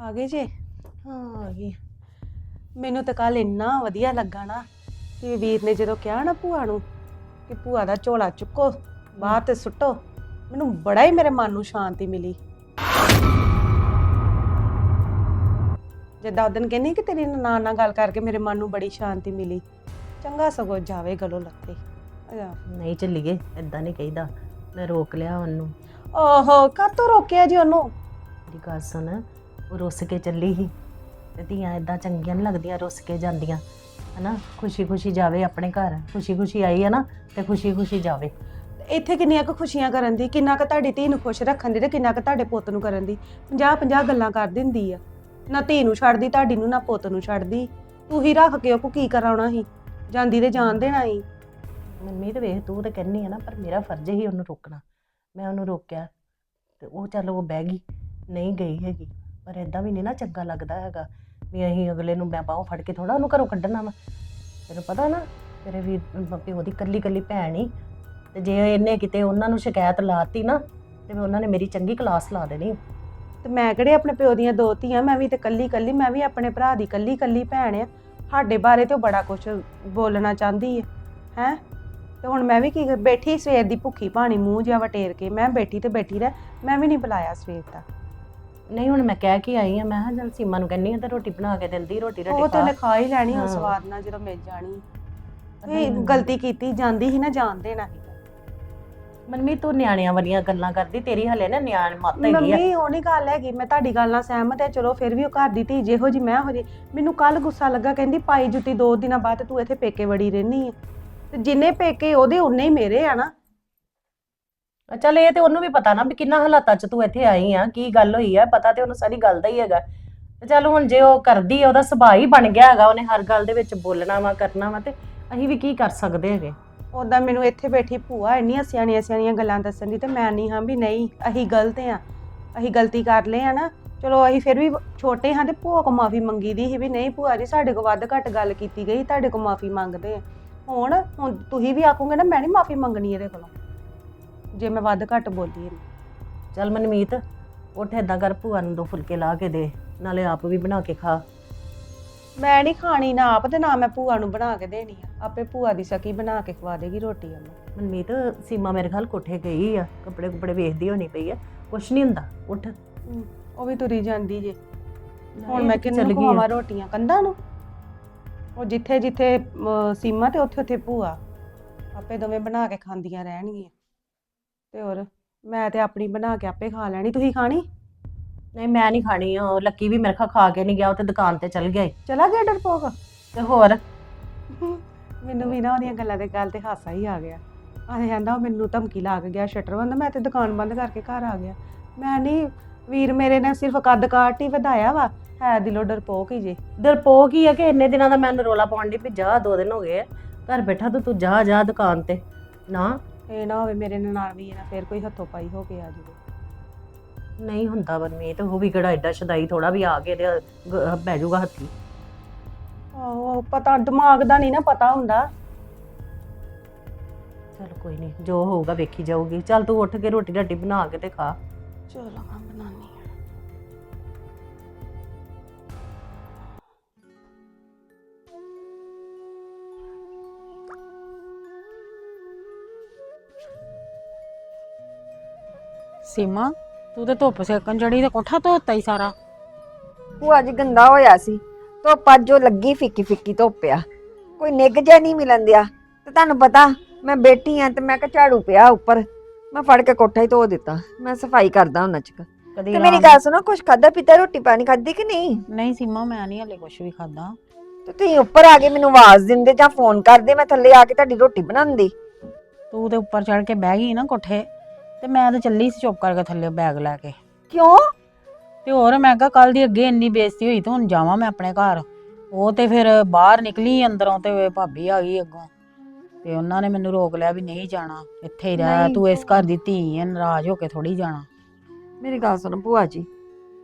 ਆ ਗਏ ਜੇ? ਹਾਂ ਆ ਗਈ ਮੈਨੂੰ ਤਾਂ ਕੱਲ ਇੰਨਾ ਵਧੀਆ ਲੱਗਾ ਨਾ ਕਿ ਵੀਰ ਨੇ ਜਦੋਂ ਕਿਹਾ ਨਾ ਭੂਆ ਨੂੰ ਕਿ ਭੂਆ ਦਾ ਝੋਲਾ ਚੁੱਕੋ ਬਾਹਰ ਤੇ ਸੁੱਟੋ ਮੈਨੂੰ ਬੜਾ ਹੀ ਮੇਰੇ ਮਨ ਨੂੰ ਸ਼ਾਂਤੀ ਮਿਲੀ। ਜਿੱਦਾਂ ਉਦੋਂ ਕਹਿੰਦੀ ਕਿ ਤੇਰੀ ਨਾਨ ਨਾਲ ਗੱਲ ਕਰਕੇ ਮੇਰੇ ਮਨ ਨੂੰ ਬੜੀ ਸ਼ਾਂਤੀ ਮਿਲੀ। ਚੰਗਾ ਸਗੋਂ ਜਾਵੇ ਗਲੋਂ ਲੱਤੇ। ਆ ਨਹੀਂ ਚੱਲੀਏ ਇਦਾਂ ਨਹੀਂ ਕਹੀਦਾ। ਮੈਂ ਰੋਕ ਲਿਆ ਉਹਨੂੰ। ਓਹੋ ਕਾਤੋਂ ਰੋਕਿਆ ਜੀ ਉਹਨੂੰ? ਦੀ ਗੱਲ ਸੁਣ ਉਹ ਰੁੱਸ ਕੇ ਚੱਲੀ ਸੀ। ਤੇ ਧੀਆਂ ਇਦਾਂ ਚੰਗੀਆਂ ਨਹੀਂ ਲੱਗਦੀਆਂ ਰੁੱਸ ਕੇ ਜਾਂਦੀਆਂ। ਹਨਾ? ਖੁਸ਼ੀ ਖੁਸ਼ੀ ਜਾਵੇ ਆਪਣੇ ਘਰ। ਖੁਸ਼ੀ ਖੁਸ਼ੀ ਆਈ ਹੈ ਨਾ ਤੇ ਖੁਸ਼ੀ ਖੁਸ਼ੀ ਜਾਵੇ ਇੱਥੇ ਕਿੰਨੀਆਂ ਕੁ ਖੁਸ਼ੀਆਂ ਕਰਨ ਦੀ? ਕਿੰਨਾ ਕੁ ਤੁਹਾਡੀ ਧੀ ਨੂੰ ਖੁਸ਼ ਰੱਖਣ ਦੀ ਤੇ ਕਿੰਨਾ ਕੁ ਤੁਹਾਡੇ ਪੁੱਤ ਨੂੰ ਕਰਨ ਦੀ? 50 50 ਗੱਲਾਂ ਕਰ ਦਿੰਦੀ ਆ। ਨਾ ਧੀ ਨੂੰ ਛੱਡਦੀ ਤੁਹਾਡੀ ਨੂੰ ਨਾ ਪੁੱਤ ਨੂੰ ਛੱਡਦੀ। ਤੂੰ ਹੀ ਰੱਖ ਕੇ ਉਹ ਕੋ ਕੀ ਕਰਾਉਣਾ ਸੀ? ਜਾਂਦੀ ਤੇ ਜਾਣ ਦੇਣਾ ਸੀ। ਮੰਮੀ ਤੇ ਵੇਖ ਤੂੰ ਤਾਂ ਕਹਿੰਨੀ ਆ ਨਾ ਪਰ ਮੇਰਾ ਫਰਜ਼ ਹੀ ਉਹਨੂੰ ਰੋਕਣਾ। ਮੈਂ ਉਹਨੂੰ ਰੋਕਿਆ ਤੇ ਉਹ ਚੱਲ ਉਹ ਬਹਿ ਗਈ ਨਹੀਂ ਗਈ ਹੈਗੀ। ਪਰ ਇਦਾਂ ਵੀ ਨਹੀਂ ਨਾ ਚੰਗਾ ਲੱਗਦਾ ਹੈਗਾ ਵੀ ਅਸੀਂ ਅਗਲੇ ਨੂੰ ਮੈਂ ਬਾਹੋਂ ਫੜ ਕੇ ਥੋੜਾ ਉਹਨੂੰ ਘਰੋਂ ਕੱਢਣਾ ਵਾ। ਤੈਨੂੰ ਪਤਾ ਨਾ, ਤੇਰੇ ਵੀ ਪਿਓ ਦੀ ਕੱਲੀ ਕੱਲੀ ਭੈਣ ਹੀ ਤੇ ਜੇ ਇਹਨੇ ਕਿਤੇ ਉਹਨਾਂ ਨੂੰ ਸ਼ਿਕਾਇਤ ਲਾਤੀ ਨਾ, ਤੇ ਉਹਨਾਂ ਨੇ ਮੇਰੀ ਚੰਗੀ ਕਲਾਸ ਲਾ ਦੇਣੀ। ਤੇ ਮੈਂ ਕਿਹੜੇ ਆਪਣੇ ਪਿਓ ਦੀਆਂ ਦੋ ਧੀਆਂ, ਮੈਂ ਵੀ ਤੇ ਕੱਲੀ ਕੱਲੀ ਮੈਂ ਵੀ ਆਪਣੇ ਭਰਾ ਦੀ ਕੱਲੀ ਕੱਲੀ ਭੈਣ ਆ। ਸਾਡੇ ਬਾਰੇ ਤੇ ਉਹ ਬੜਾ ਕੁਝ ਬੋਲਣਾ ਚਾਹੁੰਦੀ ਹੈ ਹੈ? ਤੇ ਹੁਣ ਮੈਂ ਵੀ ਕੀ ਬੈਠੀ ਸਵੇਰ ਦੀ ਭੁੱਖੀ ਪਾਣੀ ਮੂੰਹ ਜਿਹਾ ਵਟੇਰ ਕੇ, ਮੈਂ ਬੈਠੀ ਤੇ ਬੈਠੀ ਰਹਿ, ਮੈਂ ਵੀ ਨਹੀਂ ਬੁਲਾਇਆ ਸਵੇਰ ਦਾ। ਨਹੀਂ ਹੁਣ ਮੈਂ ਕਹਿ ਕੇ ਆਈ ਆ ਮੈਂ ਕਿਹਾ ਚੱਲ ਸੀਮਾ ਨੂੰ ਕਹਿੰਨੀ ਆ ਤੇ ਰੋਟੀ ਬਣਾ ਕੇ ਦਿੰਦੀ ਰੋਟੀ ਉਹ ਰੋਟੀ ਤੇ ਉਹਨੇ ਖਾ ਹੀ ਲੈਣੀ ਹਾਂ। ਸਵਾਦ ਨਾਲ ਜਦੋਂ ਮਿਲ ਜਾਣੀ। ਇਹ ਗਲਤੀ ਕੀਤੀ ਜਾਂਦੀ ਸੀ ਨਾ ਜਾਣ ਦੇਣਾ ਸੀ। ਮਨਮੀ ਤੂੰ ਨਿਆਣਿਆਂ ਵਾਲੀਆਂ ਗੱਲਾਂ ਕਰਦੀ ਤੇਰੀ ਹਲੇ ਨਾ ਨਿਆਣ ਮੱਤ ਹੈਗੀ ਆ। ਮੰਮੀ ਉਹ ਨਹੀਂ ਗੱਲ ਹੈਗੀ ਮੈਂ ਤੁਹਾਡੀ ਗੱਲ ਨਾਲ ਸਹਿਮਤ ਹੈ ਚਲੋ ਫਿਰ ਵੀ ਉਹ ਘਰ ਦੀ ਧੀ ਜਿਹੋ ਜੀ ਮੈਂ ਹੋ ਜੀ ਮੈਨੂੰ ਕੱਲ ਗੁੱਸਾ ਲੱਗਾ ਕਹਿੰਦੀ ਪਾਈ ਜੁੱਤੀ ਦੋ ਦਿਨਾਂ ਬਾਅਦ ਤੂੰ ਇੱਥੇ ਪੇਕੇ ਵੜੀ ਰਹਿਨੀ ਹੈ ਤੇ ਜਿੰਨੇ ਪੇਕੇ ਉਹਦੇ ਉਨੇ ਹੀ ਮੇਰੇ ਆ ਨਾ। ਚੱਲ ਇਹ ਤੇ ਉਹਨੂੰ ਵੀ ਪਤਾ ਨਾ ਵੀ ਕਿੰਨਾ ਹਾਲਾਤਾਂ 'ਚ ਤੂੰ ਇੱਥੇ ਆਈ ਆ, ਕੀ ਗੱਲ ਹੋਈ ਆ, ਪਤਾ ਤੇ ਉਹਨੂੰ ਸਾਰੀ ਗੱਲ ਦਾ ਹੀ ਹੈਗਾ। ਚੱਲ ਹੁਣ ਜੇ ਉਹ ਕਰਦੀ ਆ, ਉਹਦਾ ਸੁਭਾਅ ਹੀ ਬਣ ਗਿਆ ਹੈਗਾ, ਉਹਨੇ ਹਰ ਗੱਲ ਦੇ ਵਿੱਚ ਬੋਲਣਾ ਵਾ, ਕਰਨਾ ਵਾ, ਤੇ ਅਸੀਂ ਵੀ ਕੀ ਕਰ ਸਕਦੇ ਹੈਗੇ। ਉਦਾਂ ਮੈਨੂੰ ਇੱਥੇ ਬੈਠੀ ਭੂਆ ਇੰਨੀਆਂ ਸਿਆਣੀਆਂ ਸਿਆਣੀਆਂ ਗੱਲਾਂ ਦੱਸਣ ਦੀ ਤੇ ਮੈਂ ਨਹੀਂ ਹਾਂ ਵੀ ਨਹੀਂ, ਅਸੀਂ ਗਲਤ ਆ, ਅਸੀਂ ਗਲਤੀ ਕਰ ਲਏ ਆ ਨਾ। ਚਲੋ ਅਸੀਂ ਫਿਰ ਵੀ ਛੋਟੇ ਹਾਂ ਤੇ ਭੂਆ ਕੋ ਮਾਫੀ ਮੰਗੀ ਦੀ ਸੀ ਵੀ ਨਹੀਂ ਭੂਆ ਜੀ, ਸਾਡੇ ਕੋ ਵੱਧ ਘੱਟ ਗੱਲ ਕੀਤੀ ਗਈ, ਤੁਹਾਡੇ ਕੋ ਮਾਫੀ ਮੰਗਦੇ ਆ। ਹੁਣ ਹੁਣ ਤੁਸੀਂ ਵੀ ਆਖੋਗੇ ਨਾ, ਮੈਂ ਨਹੀਂ ਮਾਫੀ ਮੰਗਣੀ ਇਹਦੇ ਕੋਲੋਂ। ਜੇ ਮੈਂ ਵੱਧ ਘੱਟ ਬੋਲੀ ਇਹਨੂੰ। ਚੱਲ ਮਨਮੀਤ ਉੱਠ ਏਦਾਂ ਕਰ ਭੂਆ ਨੂੰ ਦੋ ਫੁਲਕੇ ਲਾ ਕੇ ਦੇ ਨਾਲੇ ਆਪ ਵੀ ਬਣਾ ਕੇ ਖਾ। ਮੈਂ ਨਹੀਂ ਖਾਣੀ ਨਾ ਆਪ ਤੇ ਨਾ ਮੈਂ ਭੂਆ ਨੂੰ ਬਣਾ ਕੇ ਦੇਣੀ ਆ। ਆਪੇ ਭੂਆ ਦੀ ਸਕੀ ਬਣਾ ਕੇ ਖਵਾ ਦੇਗੀ ਰੋਟੀ ਉਹਨੂੰ। ਮਨਮੀਤ ਸੀਮਾ ਮੇਰੇ ਖਿਆਲ ਕੋਠੇ ਗਈ ਆ ਕੱਪੜੇ ਕੁਪੜੇ ਵੇਖਦੀ ਹੋਣੀ ਪਈ ਆ। ਕੁਛ ਨਹੀਂ ਹੁੰਦਾ ਉੱਠ। ਉਹ ਵੀ ਤੁਰੀ ਜਾਂਦੀ ਜੇ। ਹੁਣ ਮੈਂ ਕਿੰਨੂੰ ਚਲੀ ਗਈ ਆ? ਖਵਾਵਾਂ ਰੋਟੀਆਂ ਕੰਧਾਂ ਨੂੰ? ਉਹ ਜਿੱਥੇ ਜਿੱਥੇ ਅਮ, ਸੀਮਾ ਤੇ ਉੱਥੇ ਉੱਥੇ ਭੂਆ। ਆਪੇ ਦੋਵੇਂ ਬਣਾ ਕੇ ਖਾਂਦੀਆਂ ਰਹਿਣਗੀਆਂ। ਤੇ ਹੋਰ ਮੈਂ ਤੇ ਆਪਣੀ ਬਣਾ ਕੇ ਆਪੇ ਖਾ ਲੈਣੀ। ਤੁਸੀਂ ਖਾਣੀ? ਨਹੀਂ ਮੈਂ ਨਹੀਂ ਖਾਣੀ। ਉਹ ਲੱਕੀ ਵੀ ਮੇਰੇ ਖਾ ਖਾ ਕੇ ਨਹੀਂ ਗਿਆ ਉਹ ਤੇ ਦੁਕਾਨ ਤੇ ਚਲ ਗਿਆ ਈ। ਚਲਾ ਗਿਆ ਡਰਪੋਕ ਤੇ ਹੋਰ? ਮੈਨੂੰ ਵੀ ਨਾ ਉਹਦੀਆਂ ਗੱਲਾਂ ਦੇ ਗੱਲ ਤੇ ਹਾਸਾ ਹੀ ਆ ਗਿਆ। ਆਹ ਕਹਿੰਦਾ ਉਹ ਮੈਨੂੰ ਧਮਕੀ ਲਾ ਕੇ ਗਿਆ ਸ਼ਟਰ ਬੰਦ। ਮੈਂ ਤੇ ਦੁਕਾਨ ਬੰਦ ਕਰਕੇ ਘਰ ਆ ਗਿਆ। ਮੈਂ ਨਹੀਂ ਵੀਰ ਮੇਰੇ ਨੇ ਸਿਰਫ ਕੱਦ ਕਾਟ ਹੀ ਵਧਾਇਆ ਵਾ। ਹੈ ਦਿਲੋਂ ਡਰਪੋਕ ਹੀ ਜੇ। ਡਰਪੋਕ ਹੀ ਆ ਕਿ ਇੰਨੇ ਦਿਨਾਂ ਦਾ ਮੈਨੂੰ ਰੋਲਾ ਪਾਉਣ ਦੀ ਵੀ ਜਾ ਦੋ ਦਿਨ ਹੋ ਗਏ ਆ। ਘਰ ਬੈਠਾ ਤੂੰ ਤੂੰ ਜਾ ਜਾ ਦੁਕਾਨ ਤੇ। ਨਾ ਇਹ ਨਾ ਹੋਵੇ ਮੇਰੇ ਨਾਲ ਵੀ ਨਾ ਫਿਰ ਕੋਈ ਹੱਥੋਂ ਪਾਈ ਹੋ ਕੇ ਆ ਜਾਵੇ। ਨਹੀਂ ਹੁੰਦਾ ਬਨਮੀਤ ਉਹ ਵੀ ਕਿਹੜਾ ਐਡਾ ਸ਼ਦਾਈ ਥੋੜਾ ਵੀ ਆ ਕੇ ਤੇ ਬਹਿ ਜਾਊਗਾ ਹੱਥੀ। ਆਹੋ ਪਤਾ ਦਿਮਾਗ ਦਾ ਨਹੀਂ ਨਾ ਪਤਾ ਹੁੰਦਾ। ਚਲ ਕੋਈ ਨਹੀਂ ਜੋ ਹੋਊਗਾ ਵੇਖੀ ਜਾਊਗੀ। ਚੱਲ ਤੂੰ ਉੱਠ ਕੇ ਰੋਟੀ ਰਾਟੀ ਬਣਾ ਕੇ ਤੇ ਖਾ। ਚਲੋ। ਸੀਮਾ ਤੂੰ ਤੇ ਧੁੱਪ ਸੇਕਣ ਜੜੀ ਤੇ ਕੋਠਾ ਧੋਤਾ ਹੀ ਸਾਰਾ। ਉਹ ਅੱਜ ਗੰਦਾ ਹੋਇਆ ਸੀ ਧੁੱਪ ਅੱਜ ਉਹ ਲੱਗੀ ਫਿੱਕੀ ਫਿੱਕੀ ਧੁੱਪ ਆ ਕੋਈ ਨਿੱਘ ਜਿਹਾ ਨਹੀਂ ਮਿਲਣ ਦਿਆ ਤੇ ਤੁਹਾਨੂੰ ਪਤਾ ਮੈਂ ਬੇਟੀ ਆ ਤੇ ਮੈਂ ਕਿਹਾ ਝਾੜੂ ਪਿਆ ਉੱਪਰ। ਮੈਂ ਫੜ ਕੇ ਕੋਠਾ ਹੀ ਧੋ ਦਿੱਤਾ ਮੈਂ ਸਫ਼ਾਈ ਕਰਦਾ ਹੁਣ ਅੱਜ ਕਦੀ ਤੇ ਮੇਰੀ ਗੱਲ ਸੁਣੋ ਕੁਛ ਖਾਦਾ ਪੀਤਾ ਰੋਟੀ ਪਾਣੀ ਖਾਦੀ ਕਿ ਨਹੀਂ? ਨਹੀਂ ਸੀਮਾ ਮੈਂ ਨਹੀਂ ਹਲੇ ਕੁਝ ਵੀ ਖਾਦਾ ਤੇ ਤੁਸੀਂ ਉੱਪਰ ਆ ਕੇ ਮੈਨੂੰ ਆਵਾਜ਼ ਦਿੰਦੇ ਜਾਂ ਫੋਨ ਕਰਦੇ ਮੈਂ ਥੱਲੇ ਆ ਕੇ ਤੁਹਾਡੀ ਰੋਟੀ ਬਣਾਉਂਦੀ। ਤੂੰ ਤੇ ਉੱਪਰ ਚੜ ਕੇ ਬਹਿ ਗਈ ਨਾ ਕੋਠੇ। ਤੇ ਮੈਂ ਤਾਂ ਚੱਲੀ ਸੀ ਚੁੱਪ ਕਰਕੇ ਥੱਲੇ ਬੈਗ ਲੈ ਕੇ। ਕਿਉਂ? ਤੇ ਹੋਰ ਮੈਂ ਕਿਹਾ ਕੱਲ ਦੀ ਅੱਗੇ ਇੰਨੀ ਬੇਇੱਜ਼ਤੀ ਹੋਈ ਤੇ ਹੁਣ ਜਾਵਾਂ ਮੈਂ ਆਪਣੇ ਘਰ। ਉਹ ਤੇ ਫਿਰ ਬਾਹਰ ਨਿਕਲੀ ਅੰਦਰੋਂ ਤੇ ਭਾਬੀ ਆ ਗਈ ਅੱਗੋਂ। ਤੇ ਉਹਨਾਂ ਨੇ ਮੈਨੂੰ ਰੋਕ ਲਿਆ ਵੀ ਨਹੀਂ ਜਾਣਾ। ਇੱਥੇ ਹੀ ਰਹਿ ਨਹੀਂ। ਤੂੰ ਇਸ ਘਰ ਦੀ ਧੀ ਹੈ ਨਾਰਾਜ਼ ਹੋ ਕੇ ਥੋੜੀ ਜਾਣਾ। ਮੇਰੀ ਗੱਲ ਸੁਣੋ ਭੂਆ ਜੀ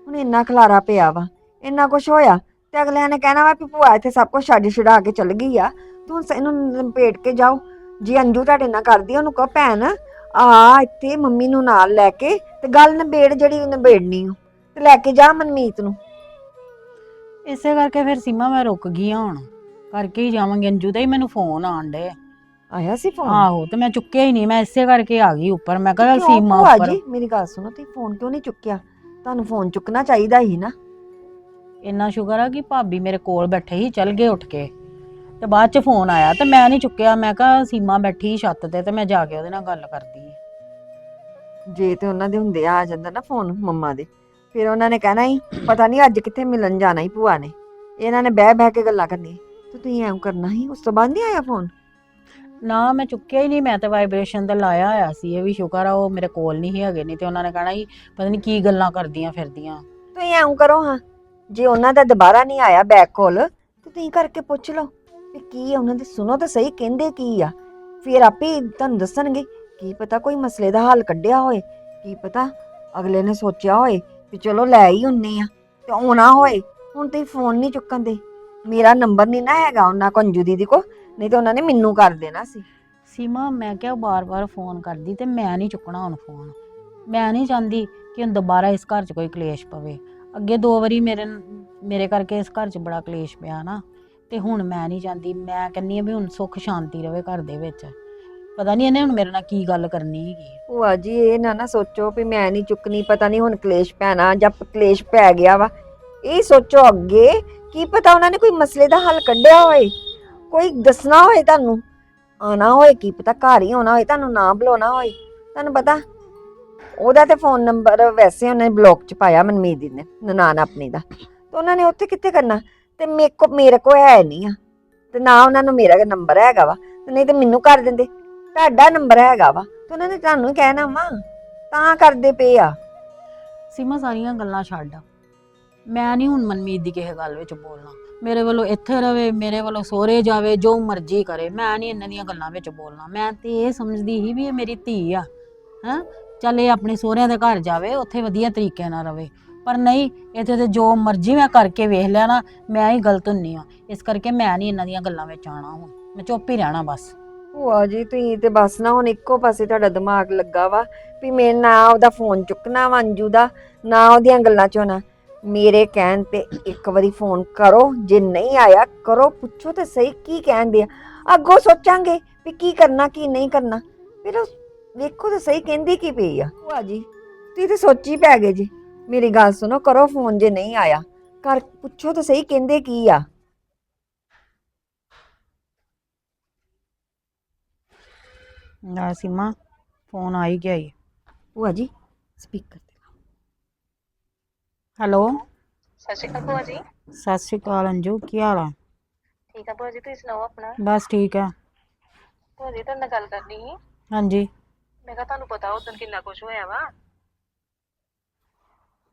ਹੁਣ ਇੰਨਾ ਖਲਾਰਾ ਪਿਆ ਵਾ ਇੰਨਾ ਕੁਝ ਹੋਇਆ ਤੇ ਅਗਲਿਆਂ ਨੇ ਕਹਿਣਾ ਵਾ ਵੀ ਭੂਆ ਇੱਥੇ ਸਭ ਕੁਝ ਛੱਡ ਛੁਡਾ ਕੇ ਚਲ ਗਈ ਆ। ਤੂੰ ਸ- ਇਹਨੂੰ ਲਪੇਟ ਕੇ ਜਾਓ। ਜੀ ਅੰਜੂ ਤੁਹਾਡੇ ਨਾਲ ਕਰਦੀ ਆ, ਉਹਨੂੰ ਕਹੋ ਭੈਣ। ਆ ਇੱਥੇ ਮੰਮੀ ਨੂੰ ਨਾਲ ਲੈ ਕੇ ਤੇ ਗੱਲ ਨਿਬੇੜ ਜਿਹੜੀ ਨਿਬੇੜਨੀ ਓ ਤੇ ਲੈ ਕੇ ਜਾ ਮਨਮੀਤ ਨੂੰ। ਇਸੇ ਕਰਕੇ ਫਿਰ ਸੀਮਾ ਮੈਂ ਰੁਕ ਗਈ ਹਾਂ ਹੁਣ। ਕਰਕੇ ਹੀ ਜਾਵਾਂਗੀ। ਅੰਜੂ ਦਾ ਹੀ ਮੈਨੂੰ ਫੋਨ ਆਣ ਡੇ ਆਇਆ ਸੀ ਫੋਨ? ਆਹੋ ਤੇ ਮੈਂ ਚੁੱਕਿਆ ਹੀ ਨਹੀਂ। ਮੈਂ ਇਸੇ ਕਰਕੇ ਆ ਗਈ ਉੱਪਰ। ਮੈਂ ਕਿਹਾ ਕਿਉਂ? ਸੀਮਾ ਭੂਆ ਉੱਪਰ। ਜੀ ਮੇਰੀ ਗੱਲ ਸੁਣੋ ਤੁਸੀਂ ਫੋਨ ਕਿਉਂ ਨਹੀਂ ਚੁੱਕਿਆ? ਤੁਹਾਨੂੰ ਫੋਨ ਚੁੱਕਣਾ ਚਾਹੀਦਾ ਸੀ ਨਾ। ਇੰਨਾ ਸ਼ੁਕਰ ਆ ਕਿ ਭਾਬੀ ਮੇਰੇ ਕੋਲ ਬੈਠੇ ਹੀ ਚੱਲ ਗਏ ਉੱਠ ਕੇ। ਤੇ ਬਾਅਦ ਚ ਫੋਨ ਆਇਆ ਤੇ ਮੈਂ ਨਹੀਂ ਚੁੱਕਿਆ। ਮੈਂ ਕਿਹਾ ਸੀਮਾ ਬੈਠੀ ਛੱਤ ਤੇ ਤੇ ਮੈਂ ਜਾ ਕੇ ਉਹਦੇ ਨਾਲ ਗੱਲ ਕਰਦੀ। ਜੇ ਤੇ ਉਹਨਾਂ ਦੇ ਹੁੰਦੇ ਆ ਜਾਂਦਾ ਨਾ ਫੋਨ ਮੰਮਾ ਦੇ। ਫਿਰ ਉਹਨਾਂ ਨੇ ਕਹਿਣਾ ਹੀ ਪਤਾ ਨਹੀਂ ਅੱਜ ਕਿੱਥੇ ਮਿਲਣ ਜਾਣਾ ਹੀ ਭੂਆ ਨੇ। ਇਹਨਾਂ ਨੇ ਬਹਿ ਬਹਿ ਕੇ ਗੱਲਾਂ ਕਰਨੀਆਂ। ਤੇ ਤੁਸੀਂ ਐਂ ਕਰਨਾ ਸੀ ਉਸ ਤੋਂ ਬਾਅਦ ਨਹੀਂ ਆਇਆ ਫੋਨ ਨਾ ਮੈਂ ਚੁੱਕਿਆ ਹੀ ਨਹੀਂ ਮੈਂ ਤੇ ਵਾਈਬ੍ਰੇਸ਼ਨ ਤੇ ਲਾਇਆ ਹੋਇਆ ਸੀ ਇਹ ਵੀ ਸ਼ੁਕਰ ਆ ਉਹ ਮੇਰੇ ਕੋਲ ਨਹੀਂ ਸੀ ਹੈਗੇ ਨਹੀਂ ਤੇ ਉਹਨਾਂ ਨੇ ਕਹਿਣਾ ਸੀ ਪਤਾ ਨਹੀਂ ਕੀ ਗੱਲਾਂ ਕਰਦੀਆਂ ਫਿਰਦੀਆਂ। ਤੁਸੀਂ ਐਂ ਕਰੋ ਹਾਂ ਜੇ ਉਹਨਾਂ ਦਾ ਦੁਬਾਰਾ ਨਹੀਂ ਆਇਆ ਬੈਕ ਕਾਲ ਤੇ ਤੁਸੀਂ ਕਰਕੇ ਪੁੱਛ ਲਓ। ਵੀ ਕੀ ਆ ਉਹਨਾਂ ਦੇ ਸੁਣੋ ਤਾਂ ਸਹੀ ਕਹਿੰਦੇ ਕੀ ਆ? ਫਿਰ ਆਪੇ ਹੀ ਤੁਹਾਨੂੰ ਦੱਸਣਗੇ ਕੀ ਪਤਾ ਕੋਈ ਮਸਲੇ ਦਾ ਹੱਲ ਕੱਢਿਆ ਹੋਏ? ਕੀ ਪਤਾ? ਅਗਲੇ ਨੇ ਸੋਚਿਆ ਹੋਏ ਵੀ ਚਲੋ ਲੈ ਹੀ ਹੁੰਨੇ ਆ, ਤੇ ਆਉਣਾ ਹੋਏ। ਹੁਣ ਤੁਸੀਂ ਫੋਨ ਨਹੀਂ ਚੁੱਕਣ ਦੇ। ਮੇਰਾ ਨੰਬਰ ਨਹੀਂ ਨਾ ਹੈਗਾ ਉਹਨਾਂ ਕੋਲ ਦੀਦੀ ਕੋ ਨਹੀਂ ਤਾਂ ਉਹਨਾਂ ਨੇ ਮੈਨੂੰ ਕਰ ਦੇਣਾ ਸੀ। ਸੀਮਾ, ਮੈਂ ਕਿਹਾ ਬਾਰ-ਬਾਰ ਫੋਨ ਕਰਦੀ ਤੇ ਮੈਂ ਨਹੀਂ ਚੁੱਕਣਾ ਹੁਣ ਫੋਨ। ਮੈਂ ਨਹੀਂ ਚਾਹੁੰਦੀ ਕਿ ਹੁਣ ਦੁਬਾਰਾ ਇਸ ਘਰ 'ਚ ਕੋਈ ਕਲੇਸ਼ ਪਵੇ। ਅੱਗੇ ਦੋ ਵਾਰੀ ਮੇਰੇ ਮੇਰੇ ਕਰਕੇ ਇਸ ਘਰ 'ਚ ਬੜਾ ਕਲੇਸ਼ ਪਿਆ ਨਾ। ਤੇ ਹੁਣ ਮੈਂ ਨਹੀਂ ਚਾਹੁੰਦੀ, ਮੈਂ ਕਹਿੰਨੀ ਆ ਵੀ ਹੁਣ ਸੁੱਖ ਸ਼ਾਂਤੀ ਰਵੇ ਘਰ ਦੇ ਵਿੱਚ। ਪਤਾ ਨਹੀਂ ਇਹਨੇ ਹੁਣ ਮੇਰੇ ਨਾਲ ਕੀ ਗੱਲ ਕਰਨੀ ਹੈਗੀ ਭੂਆ ਜੀ, ਇਹ ਨਾ ਨਾ ਸੋਚੋ ਵੀ ਮੈਂ ਨਹੀਂ ਚੁੱਕਣੀ, ਪਤਾ ਨਹੀਂ ਹੁਣ ਕਲੇਸ਼ ਪੈਣਾ ਜਾਂ ਕਲੇਸ਼ ਪੈ ਗਿਆ ਵਾ। ਇਹ ਸੋਚੋ ਅੱਗੇ, ਕੀ ਪਤਾ ਉਹਨਾਂ ਨੇ ਕੋਈ ਮਸਲੇ ਦਾ ਹੱਲ ਕੱਢਿਆ ਹੋਏ। ਕੋਈ ਦੱਸਣਾ ਹੋਏ ਤੁਹਾਨੂੰ ਆਣਾ ਹੋਏ, ਕੀ ਪਤਾ ਘਰ ਹੀ ਆਉਣਾ ਹੋਏ, ਤੁਹਾਨੂੰ ਨਾ ਬੁਲਾਉਣਾ ਹੋਏ। ਤੁਹਾਨੂੰ ਪਤਾ, ਉਹਦਾ ਤੇ ਫੋਨ ਨੰਬਰ ਵੈਸੇ ਉਹਨੇ ਬਲੌਕ ਚ ਪਾਇਆ ਮਨਮੀਤ ਦੀ ਨੇ, ਨਨਾਣ ਆਪਣੀ ਦਾ। ਤੇ ਉਹਨਾਂ ਨੇ ਉੱਥੇ ਕਿੱਥੇ ਕਰਨਾ? ਤੇ ਮੇਰੇ ਕੋ ਮੇਰੇ ਕੋ ਹੈ ਨਹੀਂ ਆ। ਤੇ ਨਾ ਉਹਨਾਂ ਨੂੰ ਮੇਰਾ ਨੰਬਰ ਹੈਗਾ ਵਾ, ਤੇ ਨਹੀਂ ਤੇ ਮੈਨੂੰ ਕਰ ਦਿੰਦੇ। ਤੁਹਾਡਾ ਨੰਬਰ ਹੈਗਾ ਵਾ, ਤੇ ਉਹਨਾਂ ਨੇ ਤੁਹਾਨੂੰ ਹੀ ਕਹਿਣਾ ਵਾ, ਤਾਂ ਕਰਦੇ ਪਏ ਆ। ਸੀਮਾ, ਸਾਰੀਆਂ ਗੱਲਾਂ ਛੱਡ। ਮੈਂ ਨਹੀਂ ਹੁਣ ਮਨਮੀਤ ਦੀ ਕਿਸੇ ਗੱਲ ਵਿੱਚ ਬੋਲਣਾ। ਮੇਰੇ ਵੱਲੋਂ ਇੱਥੇ ਰਵੇ, ਮੇਰੇ ਵੱਲੋਂ ਸੋਹਰੇ ਜਾਵੇ, ਜੋ ਮਰਜ਼ੀ ਕਰੇ, ਮੈਂ ਨਹੀਂ ਇਹਨਾਂ ਦੀਆਂ ਗੱਲਾਂ ਵਿੱਚ ਬੋਲਣਾ। ਮੈਂ ਤੇ ਇਹ ਸਮਝਦੀ ਸੀ ਵੀ ਇਹ ਮੇਰੀ ਧੀ ਆ, ਹੈਂ? ਚੱਲ ਇਹ ਆਪਣੇ ਸੋਹਰਿਆਂ ਦੇ ਘਰ ਜਾਵੇ, ਉੱਥੇ ਵਧੀਆ ਤਰੀਕੇ ਨਾਲ ਰਵੇ। ਪਰ ਨਹੀਂ, ਇੱਥੇ ਤੇ ਜੋ ਮਰਜ਼ੀ ਮੈਂ ਕਰਕੇ ਵੇਖ ਲਿਆ ਨਾ ਮੈਂ ਹੀ ਗਲਤ ਹੁੰਨੀ ਆ। ਇਸ ਕਰਕੇ ਮੈਂ ਨਹੀਂ ਇਹਨਾਂ ਦੀਆਂ ਗੱਲਾਂ ਵਿੱਚ ਆਣਾ ਹੁਣ। ਮੈਂ ਚੁੱਪ ਹੀ ਰਹਿਣਾ ਬਸ। ਭੂਆ ਜੀ, ਤੁਸੀਂ ਤੇ ਬਸ ਨਾ ਹੁਣ ਇੱਕੋ ਪਾਸੇ ਤੁਹਾਡਾ ਦਿਮਾਗ ਲੱਗਾ ਵਾ ਵੀ ਮੈਂ ਨਾ ਉਹਦਾ ਫੋਨ ਚੁੱਕਣਾ ਵਾ ਅੰਜੂ ਦਾ, ਨਾ ਉਹਦੀਆਂ ਗੱਲਾਂ ਚ ਹੋਣਾ ਮੇਰੇ ਕਹਿਣ ਤੇ ਇੱਕ ਵਾਰੀ ਫੋਨ ਕਰੋ, ਜੇ ਨਹੀਂ ਆਇਆ ਕਰੋ, ਪੁੱਛੋ ਤੇ ਸਹੀ ਕੀ ਕਹਿੰਦੇ ਆ ਅੱਗੋਂ ਸੋਚਾਂਗੇ ਵੀ ਕੀ ਕਰਨਾ, ਕੀ ਨਹੀਂ ਕਰਨਾ। ਫਿਰ ਉਹ ਵੇਖੋ ਤੇ ਸਹੀ ਕਹਿੰਦੀ ਕੀ ਪਈ ਆ। ਭੂਆ ਜੀ, ਤੁਸੀਂ ਤੇ ਸੋਚੀ ਪੈ ਗਏ ਜੀ। ਮੇਰੀ ਗੱਲ ਸੁਣੋ, ਕਰੋ ਫੋਨ ਜੇ ਨਹੀਂ ਆਇਆ। ਕਰ ਪੁੱਛੋ ਤੇ ਸਹੀ ਕਹਿੰਦੇ ਕੀ ਆ। ਨਾ ਸੀਮਾ ਫੋਨ ਆ ਹੀ ਗਿਆ ਈ। ਭੂਆ ਜੀ ਸਪੀਕਰ ਤੇ ਹੈਲੋ? ਸਤਿ ਸ਼੍ਰੀ ਅਕਾਲ ਭੂਆ ਜੀ। ਸਤਿ ਸ਼੍ਰੀ ਅਕਾਲ ਅੰਜੂ ਕੀ ਹਾਲ ਆ? ਠੀਕ ਆ ਭੂਆ ਜੀ ਤੁਸੀਂ ਸੁਣਾਓ ਆਪਣਾ? ਬਸ ਠੀਕ ਆ। ਭੂਆ ਜੀ ਤੁਹਾਡੇ ਨਾਲ ਗੱਲ ਕਰਨੀ ਸੀ। ਹਾਂਜੀ। ਮੈਂ ਕਿਹਾ ਤੁਹਾਨੂੰ ਪਤਾ ਉਦੋਂ ਕਿੰਨਾ ਕੁਝ ਹੋਇਆ ਵਾ।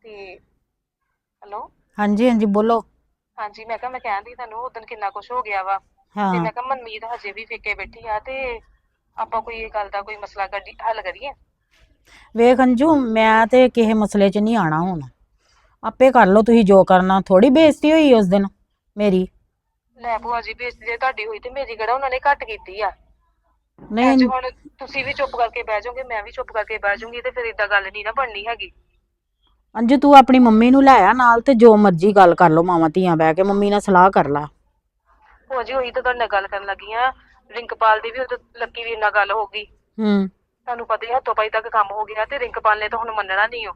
ਤੇ ਹੈਲੋ? ਹਾਂਜੀ ਹਾਂਜੀ ਬੋਲੋ। ਹਾਂਜੀ ਮੈਂ ਕਿਹਾ ਮੈਂ ਕਹਿੰਦੀ ਤੁਹਾਨੂੰ ਉਦੋਂ ਕਿੰਨਾ ਕੁਝ ਹੋ ਗਿਆ ਵਾ। ਤੇ ਹਾਂ। ਮੈਂ ਕਿਹਾ ਮਨਮੀਤ ਹਜੇ ਵੀ ਫਿੱਕੇ ਬੈਠੀ ਆ ਤੇ ਆਪਾਂ ਕੋਈ ਇਹ ਗੱਲ ਦਾ ਕੋਈ ਮਸਲਾ ਕੱਢੀ ਹੱਲ ਕਰੀਏ? ਵੇਖ ਅੰਜੂ ਮੈਂ ਤੇ ਕਿਸੇ ਮਸਲੇ 'ਚ ਨਹੀਂ ਆਣਾ ਹੁਣ। ਆਪੇ ਕਰ ਲਓ ਤੁਸੀਂ ਜੋ ਕਰਨਾ ਥੋੜੀ ਬੇਇੱਜ਼ਤੀ ਹੋਈ ਉਸ ਦਿਨ ਮੇਰੀ। ਲੈ ਭੂਆ ਜੀ ਬੇਇੱਜ਼ਤੀ ਜੇ ਤੁਹਾਡੀ ਹੋਈ ਤੇ ਮੇਰੀ ਕਿਹੜਾ ਉਹਨਾਂ ਨੇ ਘੱਟ ਕੀਤੀ ਆ? ਅੱਜ ਨਹੀਂ। ਹੁਣ ਤੁਸੀਂ ਵੀ ਚੁੱਪ ਕਰਕੇ ਬਹਿ ਜਾਓਗੇ ਮੈਂ ਵੀ ਚੁੱਪ ਕਰਕੇ ਬਹਿ ਜਾਊਂਗੀ ਤੇ ਫਿਰ ਇਦਾਂ ਗੱਲ ਨਹੀਂ ਨਾ ਬਣਨੀ ਹੈਗੀ। ਅੰਜੂ ਤੂੰ ਆਪਣੀ ਮੰਮੀ ਨੂੰ ਲੈ ਆ ਨਾਲ ਤੇ ਜੋ ਮਰਜ਼ੀ ਗੱਲ ਕਰ ਲਓ ਮਾਵਾਂ ਧੀਆਂ ਬਹਿ ਕੇ ਮੰਮੀ ਨਾਲ ਸਲਾਹ ਕਰ ਲਾ। ਭੂਆ ਜੀ ਹੋਈ ਤਾਂ ਤੁਹਾਡੇ ਨਾਲ ਗੱਲ ਕਰਨ ਲੱਗੀ ਆ ਰਿੰਕਪਾਲ ਦੀ ਵੀ ਉਦੋਂ ਲੱਕੀ ਵੀਰ ਨਾਲ ਗੱਲ ਹੋ ਗਈ। ਹੂੰ। ਤੁਹਾਨੂੰ ਪਤਾ ਹੀ ਹੱਥੋਂ ਪਾਈ ਤੱਕ ਕੰਮ ਹੋ ਗਿਆ ਤੇ ਰਿੰਕਪਾਲ ਨੇ ਤਾਂ ਹੁਣ ਮੰਨਣਾ ਨਹੀਂ ਉਹ।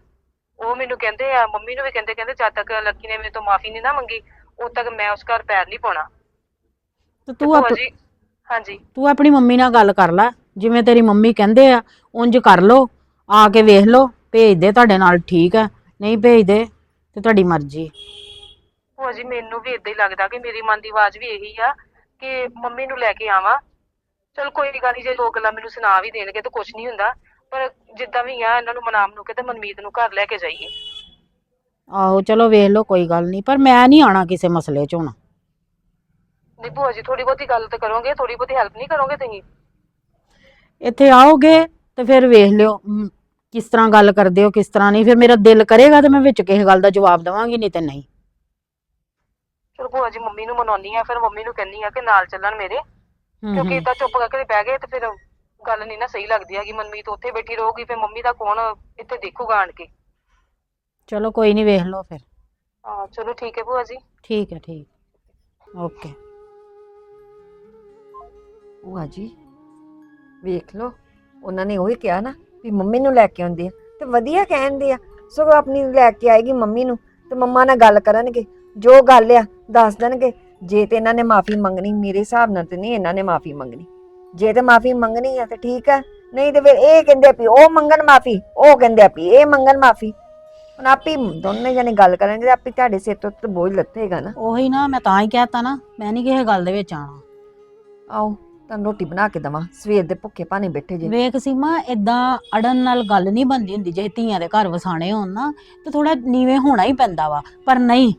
ਉਹ ਮੈਨੂੰ ਕਹਿੰਦੇ ਆ ਮੰਮੀ ਨੂੰ ਵੀ ਕਹਿੰਦੇ ਕਹਿੰਦੇ ਜਦ ਤੱਕ ਲੱਕੀ ਨੇ ਮੇਰੇ ਤੋਂ ਮਾਫੀ ਨਹੀਂ ਨਾ ਮੰਗੀ ਉਦ ਤੱਕ ਮੈਂ ਉਸ ਘਰ ਪੈਰ ਨਹੀਂ ਪਾਉਣਾ। ਤੇ ਤੇ ਆਪ- ਹਾਂਜੀ। ਤੂੰ ਆਪਣੀ ਮੰਮੀ ਨਾਲ ਗੱਲ ਕਰ ਲੈ। ਜਿਵੇਂ ਤੇਰੀ ਮੰਮੀ ਕਹਿੰਦੇ ਆ ਉਂਝ ਕਰ ਲਓ ਆ ਕੇ ਵੇਖ ਲਓ ਭੇਜ ਦੇ ਤੁਹਾਡੇ ਨਾਲ ਠੀਕ ਆ ਨਹੀਂ ਭੇਜਦੇ ਤੇ ਤੁਹਾਡੀ ਮਰਜ਼ੀ। ਭੂਆ ਜੀ ਮੈਨੂੰ ਵੀ ਇਦਾਂ ਹੀ ਲੱਗਦਾ ਕਿ ਮੇਰੀ ਮਨ ਦੀ ਆਵਾਜ਼ ਵੀ ਇਹੀ ਆ ਕਿ ਮੰਮੀ ਨੂੰ ਲੈ ਕੇ ਆਵਾਂ ਚਲ ਕੋਈ ਗੱਲ ਨਹੀਂ ਜੇ ਲੋਕ ਗੱਲਾਂ ਮੈਨੂੰ ਸੁਣਾ ਵੀ ਦੇਣਗੇ ਤਾਂ ਕੁਝ ਨਹੀਂ ਹੁੰਦਾ। ਪਰ ਜਿੱਦਾਂ ਵੀ ਆ ਇਹਨਾਂ ਨੂੰ ਮਨਾਮ ਨੂੰ ਕਿਤੇ ਮਨਮੀਤ ਨੂੰ ਘਰ ਲੈ ਕੇ ਜਾਈਏ। ਆਹੋ ਚਲੋ ਵੇਖ ਲਓ ਕੋਈ ਗੱਲ ਨਹੀਂ ਪਰ ਮੈਂ ਨਹੀਂ ਆਣਾ ਕਿਸੇ ਮਸਲੇ 'ਚ ਹੁਣ। ਨਹੀਂ ਭੂਆ ਜੀ ਥੋੜੀ ਬਹੁਤੀ ਗੱਲ ਤਾਂ ਕਰੋਗੇ ਥੋੜੀ ਬਹੁਤੀ ਹੈਲਪ ਨਹੀਂ ਕਰੋਗੇ ਤੁਸੀਂ? ਇੱਥੇ ਆਓਗੇ ਤੇ ਫਿਰ ਵੇਖ ਲਿਓ ਕਿਸ ਤਰ੍ਹਾਂ ਗੱਲ ਕਰਦੇ ਹੋ ਕਿਸ ਤਰ੍ਹਾਂ ਨਹੀਂ। ਫਿਰ ਮੇਰਾ ਦਿਲ ਕਰੇਗਾ ਤੇ ਮੈਂ ਵਿੱਚ ਕਿਸੇ ਗੱਲ ਦਾ ਜਵਾਬ ਦੇਵਾਂਗੀ ਨਹੀਂ ਤੇ ਨਹੀਂ। ਚਲੋ ਭੂਆ ਜੀ ਮੰਮੀ ਨੂੰ ਮਨਾਉਣੀ ਆ ਫਿਰ ਮੰਮੀ ਨੂੰ ਕਹਿੰਨੀ ਆ ਕਿ ਨਾਲ ਚੱਲਣ ਮੇਰੇ। ਕਿਉਂਕਿ। ਇਦਾਂ ਚੁੱਪ ਕਰਕੇ ਬਹਿ ਗਏ ਤੇ ਫਿਰ ਗੱਲ ਨਹੀਂ ਨਾ ਸਹੀ ਲੱਗਦੀ ਹੈਗੀ। ਮਨਮੀਤ ਉੱਥੇ ਬੈਠੀ ਰਹੂਗੀ ਫਿਰ ਮੰਮੀ ਦਾ ਕੌਣ ਇੱਥੇ ਦੇਖੂਗਾ ਆਣ ਕੇ। ਚਲੋ ਕੋਈ ਨਹੀਂ ਵੇਖ ਲਓ ਫਿਰ। ਹਾਂ ਚਲੋ ਠੀਕ ਹੈ ਭੂਆ ਜੀ। ਠੀਕ ਹੈ ਠੀਕ। ਓਕੇ। ਭੂਆ ਜੀ ਵੇਖ ਲਓ। ਉਹਨਾਂ ਨੇ ਉਹੀ ਕਿਹਾ ਨਾ ਵੀ ਮੰਮੀ ਨੂੰ ਲੈ ਕੇ ਆਉਂਦੇ ਆ ਤੇ ਵਧੀਆ ਕਹਿੰਦੇ ਆ। ਸਗੋਂ ਆਪਣੀ ਲੈ ਕੇ ਆਏਗੀ ਮੰਮੀ ਨੂੰ ਤੇ ਮੰਮਾ ਨਾਲ ਗੱਲ ਕਰਨਗੇ। ਜੋ ਗੱਲ ਆ ਦੱਸ ਦੇਣਗੇ। ਜੇ ਤੇ ਇਹਨਾਂ ਨੇ ਮਾਫੀ ਮੰਗਣੀ ਮੇਰੇ ਹਿਸਾਬ ਨਾਲ ਤੇ ਨਹੀਂ ਇਹਨਾਂ ਨੇ ਮਾਫੀ ਮੰਗਣੀ। ਜੇ ਤੇ ਮਾਫੀ ਮੰਗਣੀ ਆ ਤੇ ਠੀਕ ਆ ਨਹੀਂ ਤੇ ਫਿਰ ਇਹ ਕਹਿੰਦੇ ਵੀ ਉਹ ਮੰਗਣ ਮਾਫੀ ਉਹ ਕਹਿੰਦੇ ਵੀ ਇਹ ਮੰਗਣ ਮਾਫੀ। ਹੁਣ ਆਪੀ ਦੋਨੇ ਜਣੇ ਗੱਲ ਕਰਨਗੇ ਤੇ ਆਪੀ ਤੁਹਾਡੇ ਸਿਰ ਤੋਂ ਤੇ ਬੋਝ ਲੱਥੇਗਾ ਨਾ। ਉਹੀ ਨਾ ਮੈਂ ਤਾਂ ਹੀ ਕਹਿਤਾ ਨਾ ਮੈਂ ਨਹੀਂ ਕਿਸੇ ਗੱਲ ਦੇ ਵਿੱਚ ਆਣਾ ਆਓ ਤੁਹਾਨੂੰ ਰੋਟੀ ਬਣਾ ਕੇ ਦਵਾਂ ਸਵੇਰ ਦੇ ਭੁੱਖੇ ਭਾਣੇ ਬੈਠੇ ਜੇ। ਵੇਖ ਸੀਮਾ ਇਦਾਂ ਅੜਨ ਨਾਲ ਗੱਲ ਨਹੀਂ ਬੰਦੀ ਹੁੰਦੀ ਜੇ ਧੀਆਂ ਦੇ ਘਰ ਵਸਾਣੇ ਹੋਣ ਨਾ ਤੇ ਥੋੜਾ ਨੀਵੇਂ ਹੋਣਾ ਹੀ ਪੈਂਦਾ ਵਾ ਪਰ ਨਹੀਂ